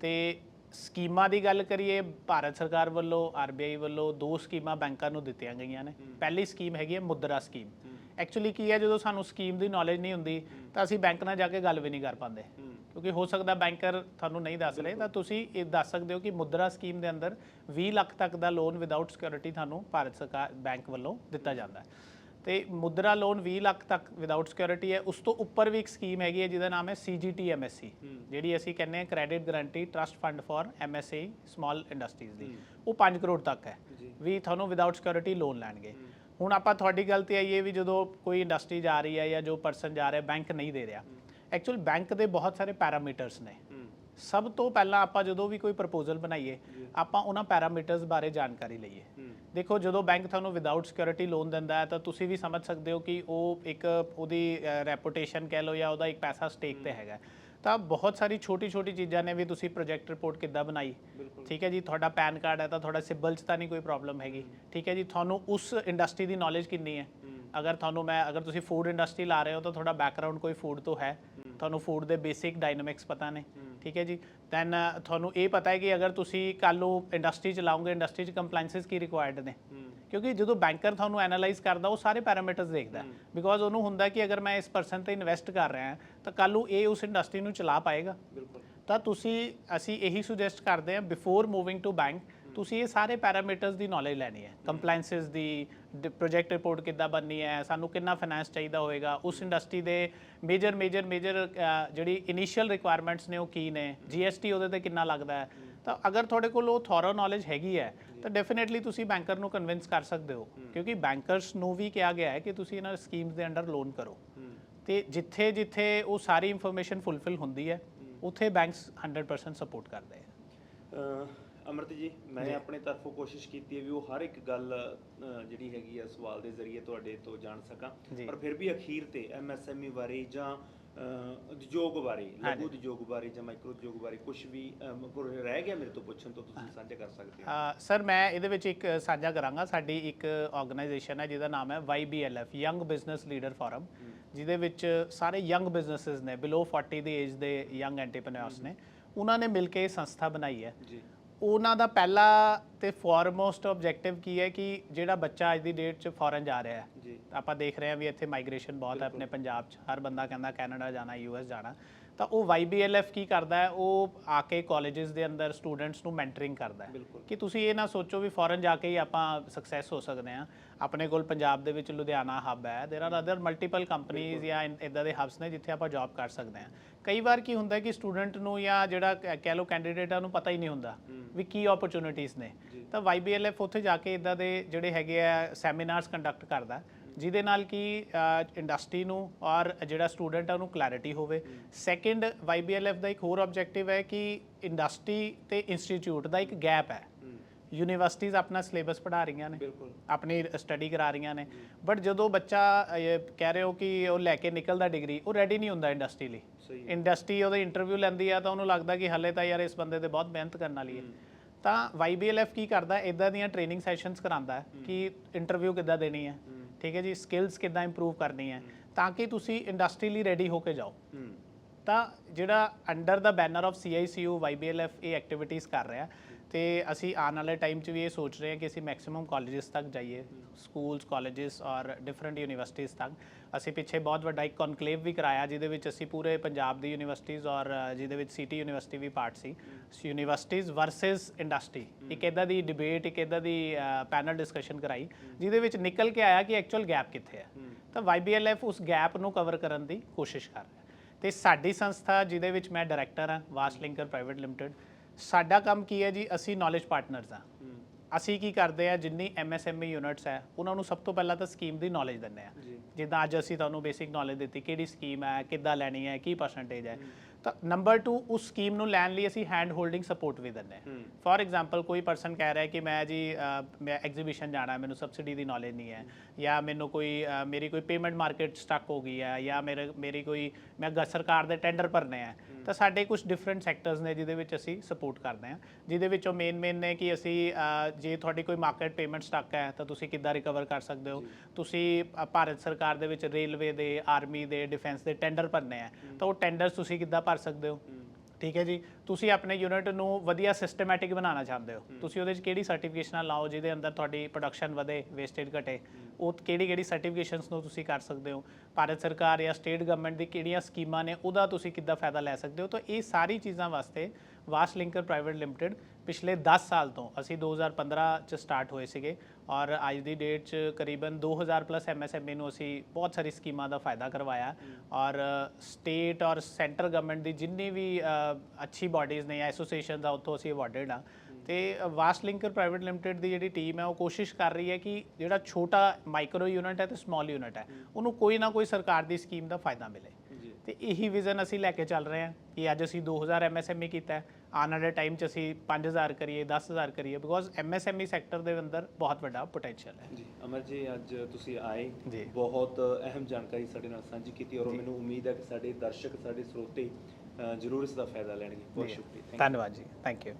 ਤੇ ਸਕੀਮਾਂ ਦੀ ਗੱਲ ਕਰੀਏ ਭਾਰਤ ਸਰਕਾਰ ਵੱਲੋਂ ਆਰਬੀਆਈ ਵੱਲੋਂ ਦੋ ਸਕੀਮਾਂ ਬੈਂਕਾਂ ਨੂੰ ਦਿੱਤੀਆਂ ਗਈਆਂ ਨੇ। ਪਹਿਲੀ ਸਕੀਮ ਹੈਗੀ ਹੈ ਮੁਦਰਾ ਸਕੀਮ ਐਕਚੁਅਲੀ ਕੀ ਹੈ ਜਦੋਂ ਸਾਨੂੰ ਸਕੀਮ ਦੀ ਨੌਲੇਜ ਨਹੀਂ ਹੁੰਦੀ ਤਾਂ ਅਸੀਂ ਬੈਂਕ ਨਾਲ ਜਾ ਕੇ ਗੱਲ ਵੀ ਨਹੀਂ ਕਰ ਪਾਉਂਦੇ। ਕਿਉਂਕਿ ਹੋ ਸਕਦਾ ਬੈਂਕਰ ਤੁਹਾਨੂੰ ਨਹੀਂ ਦੱਸ ਰਹੇ ਤਾਂ ਤੁਸੀਂ ਇਹ ਦੱਸ ਸਕਦੇ ਹੋ ਕਿ ਮੁਦਰਾ ਸਕੀਮ ਦੇ ਅੰਦਰ 20 ਲੱਖ ਤੱਕ ਦਾ ਲੋਨ ਵਿਦਆਊਟ ਸਿਕਿਉਰਿਟੀ ਤੁਹਾਨੂੰ ਭਾਰਤ ਸਰਕਾਰ ਬੈਂਕ ਵੱਲੋਂ ਦਿੱਤਾ ਜਾਂਦਾ ਹੈ। ਤੇ ਮੁਦਰਾ ਲੋਨ 20 ਲੱਖ ਤੱਕ ਵਿਦਆਊਟ ਸਿਕਿਉਰਿਟੀ ਹੈ ਉਸ ਤੋਂ ਉੱਪਰ ਵੀ ਇੱਕ ਸਕੀਮ ਹੈਗੀ ਹੈ ਜਿਹਦਾ ਨਾਮ ਹੈ CGT MSC ਜਿਹੜੀ ਅਸੀਂ ਕਹਿੰਦੇ ਹਾਂ credit guarantee trust fund for MSA small industries ਦੀ। ਉਹ 5 ਕਰੋੜ ਤੱਕ ਹੈ। ਵੀ ਤੁਹਾਨੂੰ ਵਿਦਆਊਟ ਸਿਕਿਉਰਿਟੀ ਲੋਨ ਲੈਣਗੇ। ਹੁਣ ਆਪਾਂ ਤੁਹਾਡੀ ਗੱਲ ਤੇ ਆਈਏ ਵੀ ਜਦੋਂ ਕੋਈ ਇੰਡਸਟਰੀ ਜਾ ਰਹੀ ਹੈ ਜਾਂ ਜੋ ਪਰਸਨ ਜਾ ਰਿਹਾ ਬੈਂਕ ਨਹੀਂ ਦੇ ਰਿਹਾ। ਐਕਚੁਅਲ ਬੈਂਕ ਦੇ ਬਹੁਤ ਸਾਰੇ ਪੈਰਾਮੀਟਰਸ ਨੇ। ਸਭ ਤੋਂ ਪਹਿਲਾਂ ਆਪਾਂ ਜਦੋਂ ਵੀ ਕੋਈ ਪ੍ਰਪੋਜ਼ਲ ਬਣਾਈਏ ਆਪਾਂ ਉਹਨਾਂ ਪੈਰਾਮੀਟਰਸ ਬਾਰੇ ਜਾਣਕਾਰੀ ਲਈਏ। ਦੇਖੋ ਜਦੋਂ ਬੈਂਕ ਤੁਹਾਨੂੰ ਵਿਦਆਊਟ ਸਿਕਿਉਰਿਟੀ ਲੋਨ ਦਿੰਦਾ ਹੈ ਤਾਂ ਤੁਸੀਂ ਵੀ ਸਮਝ ਸਕਦੇ ਹੋ ਕਿ ਉਹ ਇੱਕ ਉਹਦੀ ਰੈਪੂਟੇਸ਼ਨ ਕਹਿ ਲਓ ਜਾਂ ਉਹਦਾ ਇੱਕ ਪੈਸਾ ਸਟੇਕ ਤੇ ਹੈਗਾ। ਤਾਂ ਬਹੁਤ ਸਾਰੀ ਛੋਟੀ ਛੋਟੀ ਚੀਜ਼ਾਂ ਨੇ ਵੀ ਤੁਸੀਂ ਪ੍ਰੋਜੈਕਟ ਰਿਪੋਰਟ ਕਿੱਦਾਂ ਬਣਾਈ। ਠੀਕ ਹੈ ਜੀ ਤੁਹਾਡਾ ਪੈਨ ਕਾਰਡ ਹੈ ਤਾਂ ਤੁਹਾਡਾ ਸਿਬਲ 'ਚ ਤਾਂ ਨਹੀਂ ਕੋਈ ਪ੍ਰੋਬਲਮ ਹੈਗੀ। ਠੀਕ ਹੈ ਜੀ ਤੁਹਾਨੂੰ ਉਸ ਇੰਡਸਟਰੀ ਦੀ ਨੌਲੇਜ ਕਿੰਨੀ ਹੈ? ਅਗਰ ਤੁਹਾਨੂੰ ਮੈਂ ਅਗਰ ਤੁਸੀਂ ਫੂਡ ਇੰਡਸਟਰੀ ਲਾ ਰਹੇ ਹੋ ਤਾਂ ਤੁਹਾਡਾ ਬੈਕਗ੍ਰਾਉਂਡ ਕੋਈ ਫੂਡ ਤੋਂ ਹੈ। ਤੁਹਾਨੂੰ ਫੂਡ ਦੇ ਬੇਸਿਕ ਡਾਇਨਾਮਿਕਸ ਪਤਾ ਨੇ। ਠੀਕ ਹੈ ਜੀ ਦੈਨ ਤੁਹਾਨੂੰ ਇਹ ਪਤਾ ਹੈ ਕਿ ਅਗਰ ਤੁਸੀਂ ਕੱਲ੍ਹ ਨੂੰ ਇੰਡਸਟਰੀ ਚ ਲਾਓਗੇ ਇੰਡਸਟਰੀ ਚ ਕੰਪਲਾਈਂਸਸ ਕੀ ਰਿਕੁਆਇਰਡ ਨੇ? ਕਿਉਂਕਿ ਜਦੋਂ ਬੈਂਕਰ ਤੁਹਾਨੂੰ ਐਨਾਲਾਈਜ਼ ਕਰਦਾ ਉਹ ਸਾਰੇ ਪੈਰਾਮੀਟਰਸ ਦੇਖਦਾ ਬਿਕੋਜ਼ ਉਹਨੂੰ ਹੁੰਦਾ ਕਿ ਅਗਰ ਮੈਂ ਇਸ ਪਰਸਨ ਤੇ ਇਨਵੈਸਟ ਕਰ ਰਿਹਾ ਤਾਂ ਕੱਲ੍ਹ ਨੂੰ ਇਹ ਉਸ ਇੰਡਸਟਰੀ ਨੂੰ ਚਲਾ ਪਾਏਗਾ। ਬਿਲਕੁਲ। ਤਾਂ ਤੁਸੀਂ ਅਸੀਂ ਇਹੀ ਸੁਜੈਸਟ ਕਰਦੇ ਹਾਂ ਬਿਫੋਰ ਮੂਵਿੰਗ ਟੂ ਬੈਂਕ ਤੁਸੀਂ ਇਹ ਸਾਰੇ ਪੈਰਾਮੀਟਰਸ ਦੀ ਨੌਲੇਜ ਲੈਣੀ ਹੈ। ਕੰਪਲਾਈਂਸਸ ਦੀ ਪ੍ਰੋਜੈਕਟ ਰਿਪੋਰਟ ਕਿੱਦਾਂ ਬਣਨੀ ਹੈ ਸਾਨੂੰ ਕਿੰਨਾ ਫਾਈਨਾਂਸ ਚਾਹੀਦਾ ਹੋਏਗਾ ਉਸ ਇੰਡਸਟਰੀ ਦੇ ਮੇਜਰ ਮੇਜਰ ਮੇਜਰ ਜਿਹੜੀ ਇਨੀਸ਼ੀਅਲ ਰਿਕੁਆਇਰਮੈਂਟਸ ਨੇ ਉਹ ਕੀ ਨੇ? ਜੀਐਸਟੀ ਉਹਦੇ ਤੇ ਕਿੰਨਾ ਲੱਗਦਾ ਹੈ। ਤਾਂ ਅਗਰ ਤੁਹਾਡੇ ਕੋਲ ਉਹ ਥੋਰੋ ਨੌਲੇਜ ਹੈਗੀ ਹੈ ਤਾਂ ਡੈਫੀਨਿਟਲੀ ਤੁਸੀਂ ਬੈਂਕਰ ਨੂੰ ਕਨਵਿੰਸ ਕਰ ਸਕਦੇ ਹੋ। ਕਿਉਂਕਿ ਬੈਂਕਰਸ ਨੂੰ ਵੀ ਕਿਹਾ ਗਿਆ ਹੈ ਕਿ ਤੁਸੀਂ ਇਹਨਾਂ ਸਕੀਮਸ ਦੇ ਅੰਡਰ ਲੋਨ ਕਰੋ। ਤੇ ਜਿੱਥੇ ਜਿੱਥੇ ਉਹ ਸਾਰੀ ਇਨਫੋਰਮੇਸ਼ਨ ਫੁੱਲਫਿਲ ਹੁੰਦੀ ਹੈ ਉੱਥੇ ਬੈਂਕਸ 100% ਸਪੋਰਟ ਕਰਦੇ ਆ ਅਮਰਤ ਜੀ ਮੈਂ ਆਪਣੇ ਤਰਫੋਂ ਕੋਸ਼ਿਸ਼ ਕੀਤੀ ਹੈ ਵੀ ਉਹ ਹਰ ਇੱਕ ਗੱਲ ਜਿਹੜੀ ਹੈਗੀ ਆ ਸਵਾਲ ਦੇ ਜ਼ਰੀਏ ਤੁਹਾਡੇ ਤੋਂ ਜਾਣ ਸਕਾਂ। ਪਰ ਫਿਰ ਵੀ ਅਖੀਰ ਤੇ ਐਮਐਸਐਮਈ ਬਾਰੇ ਜਾਂ ਅਹ, ਉਦਯੋਗ ਬਾਰੇ ਲਘੂ ਉਦਯੋਗ ਬਾਰੇ ਜਾਂ ਮਾਈਕਰੋ ਉਦਯੋਗ ਬਾਰੇ ਕੁਝ ਵੀ ਅਮ, ਕੋਈ ਰਹਿ ਗਿਆ ਮੇਰੇ ਤੋਂ ਪੁੱਛਣ ਤੋਂ ਤੁਸੀਂ ਸਾਂਝਾ ਕਰ ਸਕਦੇ ਹੋ? ਅ, ਸਰ ਮੈਂ ਇਹਦੇ ਵਿੱਚ ਇੱਕ ਸਾਂਝਾ ਕਰਾਂਗਾ। ਸਾਡੀ ਇੱਕ ਆਰਗੇਨਾਈਜੇਸ਼ਨ ਹੈ ਜਿਹਦਾ ਨਾਮ ਹੈ YBLF young business leader forum ਜਿਹਦੇ ਵਿੱਚ ਸਾਰੇ ਯੰਗ ਬਿਜ਼ਨੈਸਸ ਨੇ ਬਿਲੋ 40 ਦੀ ਏਜ ਦੇ ਯੰਗ ਐਂਟਰਪ੍ਰੈਨਿਓਰਸ ਨੇ ਉਹਨਾਂ ਨੇ ਮਿਲ ਕੇ ਇਹ ਸੰਸਥਾ ਬਣਾਈ ਹੈ। ਜੀ। ਉਹਨਾਂ ਦਾ ਪਹਿਲਾ ਤੇ ਫੋਰਮੋਸਟ ਆਬਜੈਕਟਿਵ ਕੀ ਹੈ ਕਿ ਜਿਹੜਾ ਬੱਚਾ ਅੱਜ ਦੀ ਡੇਟ 'ਚ ਫੋਰਨ ਜਾ ਰਿਹਾ ਹੈ। ਜੀ। ਆਪਾਂ ਦੇਖ ਰਹੇ ਹਾਂ ਵੀ ਇੱਥੇ ਮਾਈਗ੍ਰੇਸ਼ਨ ਬਹੁਤ ਹੈ ਆਪਣੇ ਪੰਜਾਬ 'ਚ। ਹਰ ਬੰਦਾ ਕਹਿੰਦਾ ਕੈਨੇਡਾ ਜਾਣਾ ਯੂਐਸ ਜਾਣਾ। ਤਾਂ ਉਹ YBLF ਕੀ ਕਰਦਾ ਹੈ? ਉਹ ਆ ਕੇ ਕਾਲਜਸ ਦੇ ਅੰਦਰ ਸਟੂਡੈਂਟਸ ਨੂੰ ਮੈਂਟਰਿੰਗ ਕਰਦਾ ਹੈ। ਕਿ ਤੁਸੀਂ ਇਹ ਨਾ ਸੋਚੋ ਵੀ ਫੋਰਨ ਜਾ ਕੇ ਹੀ ਆਪਾਂ ਸਕਸੈਸ ਹੋ ਸਕਦੇ ਆ ਆਪਣੇ ਕੋਲ ਪੰਜਾਬ ਦੇ ਵਿੱਚ ਲੁਧਿਆਣਾ ਹੱਬ ਹੈ। देयर ਆਰ ਅਦਰ ਮਲਟੀਪਲ ਕੰਪਨੀਆਂ ਜਾਂ ਇਦਾਂ ਦੇ ਹੱਬਸ ਨੇ ਜਿੱਥੇ ਆਪਾਂ ਜੌਬ ਕਰ ਸਕਦੇ ਆ ਕਈ ਵਾਰ ਕੀ ਹੁੰਦਾ ਕਿ ਸਟੂਡੈਂਟ ਨੂੰ ਜਾਂ ਜਿਹੜਾ ਕਹਿ ਲੋ ਕੈਂਡੀਡੇਟ ਆ ਉਹਨੂੰ ਪਤਾ ਹੀ ਨਹੀਂ ਹੁੰਦਾ ਵੀ ਕੀ ਓਪਰਚ्युनिटीज ਨੇ। ਤਾਂ YBLF ਉੱਥੇ ਜਾ ਕੇ ਇਦਾਂ ਦੇ ਜਿਹੜੇ ਹੈਗੇ ਆ ਸੈਮੀਨਾਰਸ ਕੰਡਕਟ ਕਰਦਾ ਜਿਹਦੇ ਨਾਲ ਕਿ ਇੰਡਸਟਰੀ ਨੂੰ ਔਰ ਜਿਹੜਾ ਸਟੂਡੈਂਟ ਆ ਉਹਨੂੰ ਕਲੈਰਿਟੀ ਹੋਵੇ। ਸੈਕਿੰਡ YBLF ਦਾ ਇੱਕ ਹੋਰ ਆਬਜੈਕਟਿਵ ਹੈ ਕਿ ਇੰਡਸਟਰੀ ਤੇ ਇੰਸਟੀਚਿਊਟ ਦਾ ਇੱਕ ਗੈਪ ਹੈ। ਯੂਨੀਵਰਸਿਟੀਜ਼ ਆਪਣਾ ਸਿਲੇਬਸ ਪੜ੍ਹਾ ਰਹੀਆਂ ਨੇ। ਆਪਣੀ ਸਟੱਡੀ ਕਰਾ ਰਹੀਆਂ ਨੇ। ਬਟ ਜਦੋਂ ਬੱਚਾ ਇਹ ਕਹਿ ਰਹੇ ਹੋ ਕਿ ਉਹ ਲੈ ਕੇ ਨਿਕਲਦਾ ਡਿਗਰੀ ਉਹ ਰੈਡੀ ਨਹੀਂ ਹੁੰਦਾ ਇੰਡਸਟਰੀ ਲਈ। ਇੰਡਸਟਰੀ ਉਹਦਾ ਇੰਟਰਵਿਊ ਲੈਂਦੀ ਆ ਤਾਂ ਉਹਨੂੰ ਲੱਗਦਾ ਕਿ ਹਲੇ ਤਾਂ ਯਾਰ ਇਸ ਬੰਦੇ ਤੇ ਬਹੁਤ ਮਿਹਨਤ ਕਰਨ ਵਾਲੀ ਹੈ। ਤਾਂ YBLF ਕੀ ਕਰਦਾ ਇਦਾਂ ਦੀਆਂ ਟ੍ਰੇਨਿੰਗ ਸੈਸ਼ਨਸ ਕਰਾਉਂਦਾ ਕਿ ਇੰਟਰਵਿਊ ਕਿੱਦਾਂ ਦੇਣੀ ਹੈ। ਠੀਕ ਹੈ ਜੀ ਸਕਿੱਲਸ ਕਿੱਦਾਂ ਇੰਪਰੂਵ ਕਰਨੀ ਹੈ ਤਾਂ ਕਿ ਤੁਸੀਂ ਇੰਡਸਟਰੀ ਲਈ ਰੈਡੀ ਹੋ ਕੇ ਜਾਓ। ਤਾਂ ਜਿਹੜਾ ਅੰਡਰ ਦਾ ਬੈਨਰ ਆਫ CICU YBLF ਇਹ ਐਕਟੀਵਿਟੀਜ਼ ਕਰ ਰਿਹਾ। ਤੇ ਅਸੀਂ ਆਉਣ ਵਾਲੇ ਟਾਈਮ 'ਚ ਵੀ ਇਹ ਸੋਚ ਰਹੇ ਹਾਂ ਕਿ ਅਸੀਂ ਮੈਕਸਿਮਮ ਕਾਲਜਸ ਤੱਕ ਜਾਈਏ ਸਕੂਲਸ ਕਾਲਜਸ ਔਰ ਡਿਫਰੈਂਟ ਯੂਨੀਵਰਸਿਟੀਜ਼ ਤੱਕ। ਅਸੀਂ ਪਿੱਛੇ ਬਹੁਤ ਵੱਡਾ ਇੱਕ ਕਨਕਲੇਵ ਵੀ ਕਰਾਇਆ ਜਿਹਦੇ ਵਿੱਚ ਅਸੀਂ ਪੂਰੇ ਪੰਜਾਬ ਦੀ ਯੂਨੀਵਰਸਿਟੀਜ਼ ਔਰ ਜਿਹਦੇ ਵਿੱਚ ਸਿਟੀ ਯੂਨੀਵਰਸਿਟੀ ਵੀ ਪਾਰਟ ਸੀ। ਯੂਨੀਵਰਸਿਟੀਜ਼ ਵਰਸਸ ਇੰਡਸਟਰੀ ਇੱਕ ਇਦਾਂ ਦੀ ਡਿਬੇਟ ਇੱਕ ਇਦਾਂ ਦੀ ਪੈਨਲ ਡਿਸਕਸ਼ਨ ਕਰਾਈ ਜਿਹਦੇ ਵਿੱਚ ਨਿਕਲ ਕੇ ਆਇਆ ਕਿ ਐਕਚੁਅਲ ਗੈਪ ਕਿੱਥੇ ਹੈ। ਤਾਂ YBLF ਉਸ ਗੈਪ ਨੂੰ ਕਵਰ ਕਰਨ ਦੀ ਕੋਸ਼ਿਸ਼ ਕਰ ਰਿਹਾ ਤੇ ਸਾਡੀ ਸੰਸਥਾ ਜਿਹਦੇ ਵਿੱਚ ਮੈਂ ਡਾਇਰੈਕਟਰ ਹਾਂ ਵਾਸ ਲਿੰਕਰ ਪ੍ਰਾਈਵੇਟ ਲਿਮਟਿਡ ਸਾਡਾ ਕੰਮ ਕੀ ਹੈ ਜੀ? ਅਸੀਂ ਨੌਲੇਜ ਪਾਰਟਨਰਸ ਹਾਂ। ਅਸੀਂ ਕੀ ਕਰਦੇ ਆ ਜਿੰਨੀ MSME ਯੂਨਿਟਸ ਹੈ ਉਹਨਾਂ ਨੂੰ ਸਭ ਤੋਂ ਪਹਿਲਾਂ ਤਾਂ ਸਕੀਮ ਦੀ ਨੌਲੇਜ ਦਿੰਦੇ ਆ ਜਿੱਦਾਂ ਅੱਜ ਅਸੀਂ ਤੁਹਾਨੂੰ ਬੇਸਿਕ ਨੌਲੇਜ ਦਿੱਤੀ ਕਿਹੜੀ ਸਕੀਮ ਹੈ ਕਿੱਦਾਂ ਲੈਣੀ ਹੈ ਕੀ ਪਰਸੈਂਟੇਜ ਹੈ। ਤਾਂ ਨੰਬਰ 2 ਉਸ ਸਕੀਮ ਨੂੰ ਲੈਣ ਲਈ ਅਸੀਂ ਹੈਂਡ ਹੋਲਡਿੰਗ ਸਪੋਰਟ ਵੀ ਹਾਂ। ਹੂੰ। ਫੋਰ ਐਗਜ਼ਾਮਪਲ ਕੋਈ ਪਰਸਨ ਕਹਿ ਰਿਹਾ ਹੈ ਕਿ ਮੈਂ ਜੀ ਮੈਂ ਐਗਜ਼ੀਬਿਸ਼ਨ ਜਾਣਾ ਹੈ ਮੈਨੂੰ ਸਬਸਿਡੀ ਦੀ ਨੌਲੇਜ ਨਹੀਂ ਹੈ। ਜਾਂ ਮੈਨੂੰ ਕੋਈ ਮੇਰੀ ਕੋਈ ਪੇਮੈਂਟ ਮਾਰਕੀਟ ਸਟਕ ਹੋ ਗਈ ਹੈ ਜਾਂ ਮੇਰੇ ਮੇਰੀ ਕੋਈ ਮੈਂ ਸਰਕਾਰ ਦੇ ਟੈਂਡਰ ਭਰਨੇ ਆ ਤਾਂ ਸਾਡੇ ਕੁਝ ਡਿਫਰੈਂਟ ਸੈਕਟਰਸ ਨੇ ਜਿਹਦੇ ਵਿੱਚ ਅਸੀਂ ਸਪੋਰਟ ਕਰਦੇ ਹਾਂ। ਜਿਹਦੇ ਵਿੱਚੋਂ ਮੇਨ ਮੇਨ ਨੇ ਕਿ ਅਸੀਂ ਜੇ ਤੁਹਾਡੀ ਕੋਈ ਮਾਰਕੀਟ ਪੇਮੈਂਟ ਸਟਕ ਹੈ ਤਾਂ ਤੁਸੀਂ ਕਿੱਦਾਂ ਰਿਕਵਰ ਕਰ ਸਕਦੇ ਹੋ? ਤੁਸੀਂ ਭਾਰਤ ਸਰਕਾਰ ਦੇ ਵਿੱਚ ਰੇਲਵੇ ਦੇ ਆਰਮੀ ਦੇ ਡਿਫੈਂਸ ਦੇ ਟੈਂਡਰ ਭਰਨੇ ਆ। ਤਾਂ ਉਹ ਟੈਂਡਰਸ ਤੁਸੀਂ ਕਿੱਦਾਂ ਭਰ ਸਕਦੇ ਹੋ। ਠੀਕ ਹੈ ਜੀ? ਤੁਸੀਂ ਆਪਣੇ ਯੂਨਿਟ ਨੂੰ ਵਧੀਆ ਸਿਸਟਮੈਟਿਕ ਬਣਾਉਣਾ ਚਾਹੁੰਦੇ ਹੋ। ਤੁਸੀਂ ਉਹਦੇ 'ਚ ਕਿਹੜੀ ਸਰਟੀਫਿਕੇਸ਼ਨਾਂ ਲਾਓ ਜਿਹਦੇ ਅੰਦਰ ਤੁਹਾਡੀ ਪ੍ਰੋਡਕਸ਼ਨ ਵਧੇ ਵੇਸਟੇਜ ਘਟੇ? ਉਹ ਕਿਹੜੀ ਕਿਹੜੀ ਸਰਟੀਫਿਕੇਸ਼ਨਸ ਨੂੰ ਤੁਸੀਂ ਕਰ ਸਕਦੇ ਹੋ? ਭਾਰਤ ਸਰਕਾਰ ਜਾਂ ਸਟੇਟ ਗਵਰਨਮੈਂਟ ਦੀ ਕਿਹੜੀਆਂ ਸਕੀਮਾਂ ਨੇ ਉਹਦਾ ਤੁਸੀਂ ਕਿੱਦਾਂ ਫਾਇਦਾ ਲੈ ਸਕਦੇ ਹੋ? ਤਾਂ ਇਹ ਸਾਰੀ ਚੀਜ਼ਾਂ ਵਾਸਤੇ ਵਾਸ ਲਿੰਕਰ ਪ੍ਰਾਈਵੇਟ ਲਿਮਟਿਡ ਪਿਛਲੇ 10 ਸਾਲ ਤੋਂ ਅਸੀਂ 2015 ਚ ਸਟਾਰਟ ਹੋਏ ਸੀਗੇ ਔਰ ਅੱਜ ਦੀ ਡੇਟ ਚ ਕਰੀਬਨ 2000 ਪਲੱਸ ਐਮਐਸਐਮਈ ਨੂੰ ਅਸੀਂ ਬਹੁਤ ਸਾਰੀ ਸਕੀਮਾਂ ਦਾ ਫਾਇਦਾ ਕਰਵਾਇਆ। ਔਰ ਸਟੇਟ ਔਰ ਸੈਂਟਰ ਗਵਰਨਮੈਂਟ ਦੀ ਜਿੰਨੀ ਵੀ ਅੱਛੀ ਬਾਡੀਜ਼ ਨੇ ਐਸੋਸੀਏਸ਼ਨਸ ਆ ਉੱਥੋਂ ਅਸੀਂ ਅਵਾਰਡਡ ਆ। ਤੇ ਵਾਸ ਲਿੰਕਰ ਪ੍ਰਾਈਵੇਟ ਲਿਮਟਿਡ ਦੀ ਜਿਹੜੀ ਟੀਮ ਹੈ ਉਹ ਕੋਸ਼ਿਸ਼ ਕਰ ਰਹੀ ਹੈ ਕਿ ਜਿਹੜਾ ਛੋਟਾ ਮਾਈਕਰੋ ਯੂਨਿਟ ਹੈ ਤੇ ਸਮਾਲ ਯੂਨਿਟ ਹੈ ਉਹਨੂੰ ਕੋਈ ਨਾ ਕੋਈ ਸਰਕਾਰ ਦੀ ਸਕੀਮ ਦਾ ਫਾਇਦਾ ਮਿਲੇ। ਤੇ ਇਹੀ ਵਿਜ਼ਨ ਅਸੀਂ ਲੈ ਕੇ ਚੱਲ ਰਹੇ ਹਾਂ ਕਿ ਅੱਜ ਅਸੀਂ 2000 ਐਮਐਸਐਮਈ ਕੀਤਾ ਹੈ ਆਉਣ ਵਾਲੇ ਟਾਈਮ 'ਚ ਅਸੀਂ 5000 ਕਰੀਏ 10000 ਕਰੀਏ ਬਿਕੋਜ਼ ਐਮਐਸਐਮਈ ਸੈਕਟਰ ਦੇ ਅੰਦਰ ਬਹੁਤ ਵੱਡਾ ਪੋਟੈਂਸ਼ੀਅਲ ਹੈ। ਜੀ ਅਮਰ ਜੀ ਅੱਜ ਤੁਸੀਂ ਆਏ ਜੀ। ਬਹੁਤ ਅਹਿਮ ਜਾਣਕਾਰੀ ਸਾਡੇ ਨਾਲ ਸਾਂਝੀ ਕੀਤੀ ਔਰ ਮੈਨੂੰ ਉਮੀਦ ਹੈ ਕਿ ਸਾਡੇ ਦਰਸ਼ਕ ਸਾਡੇ ਸਰੋਤੇ ਜ਼ਰੂਰ ਇਸ ਦਾ ਫਾਇਦਾ ਲੈਣਗੇ। ਬਹੁਤ ਸ਼ੁਕਰੀਆ. ਧੰਨਵਾਦ ਜੀ। Thank you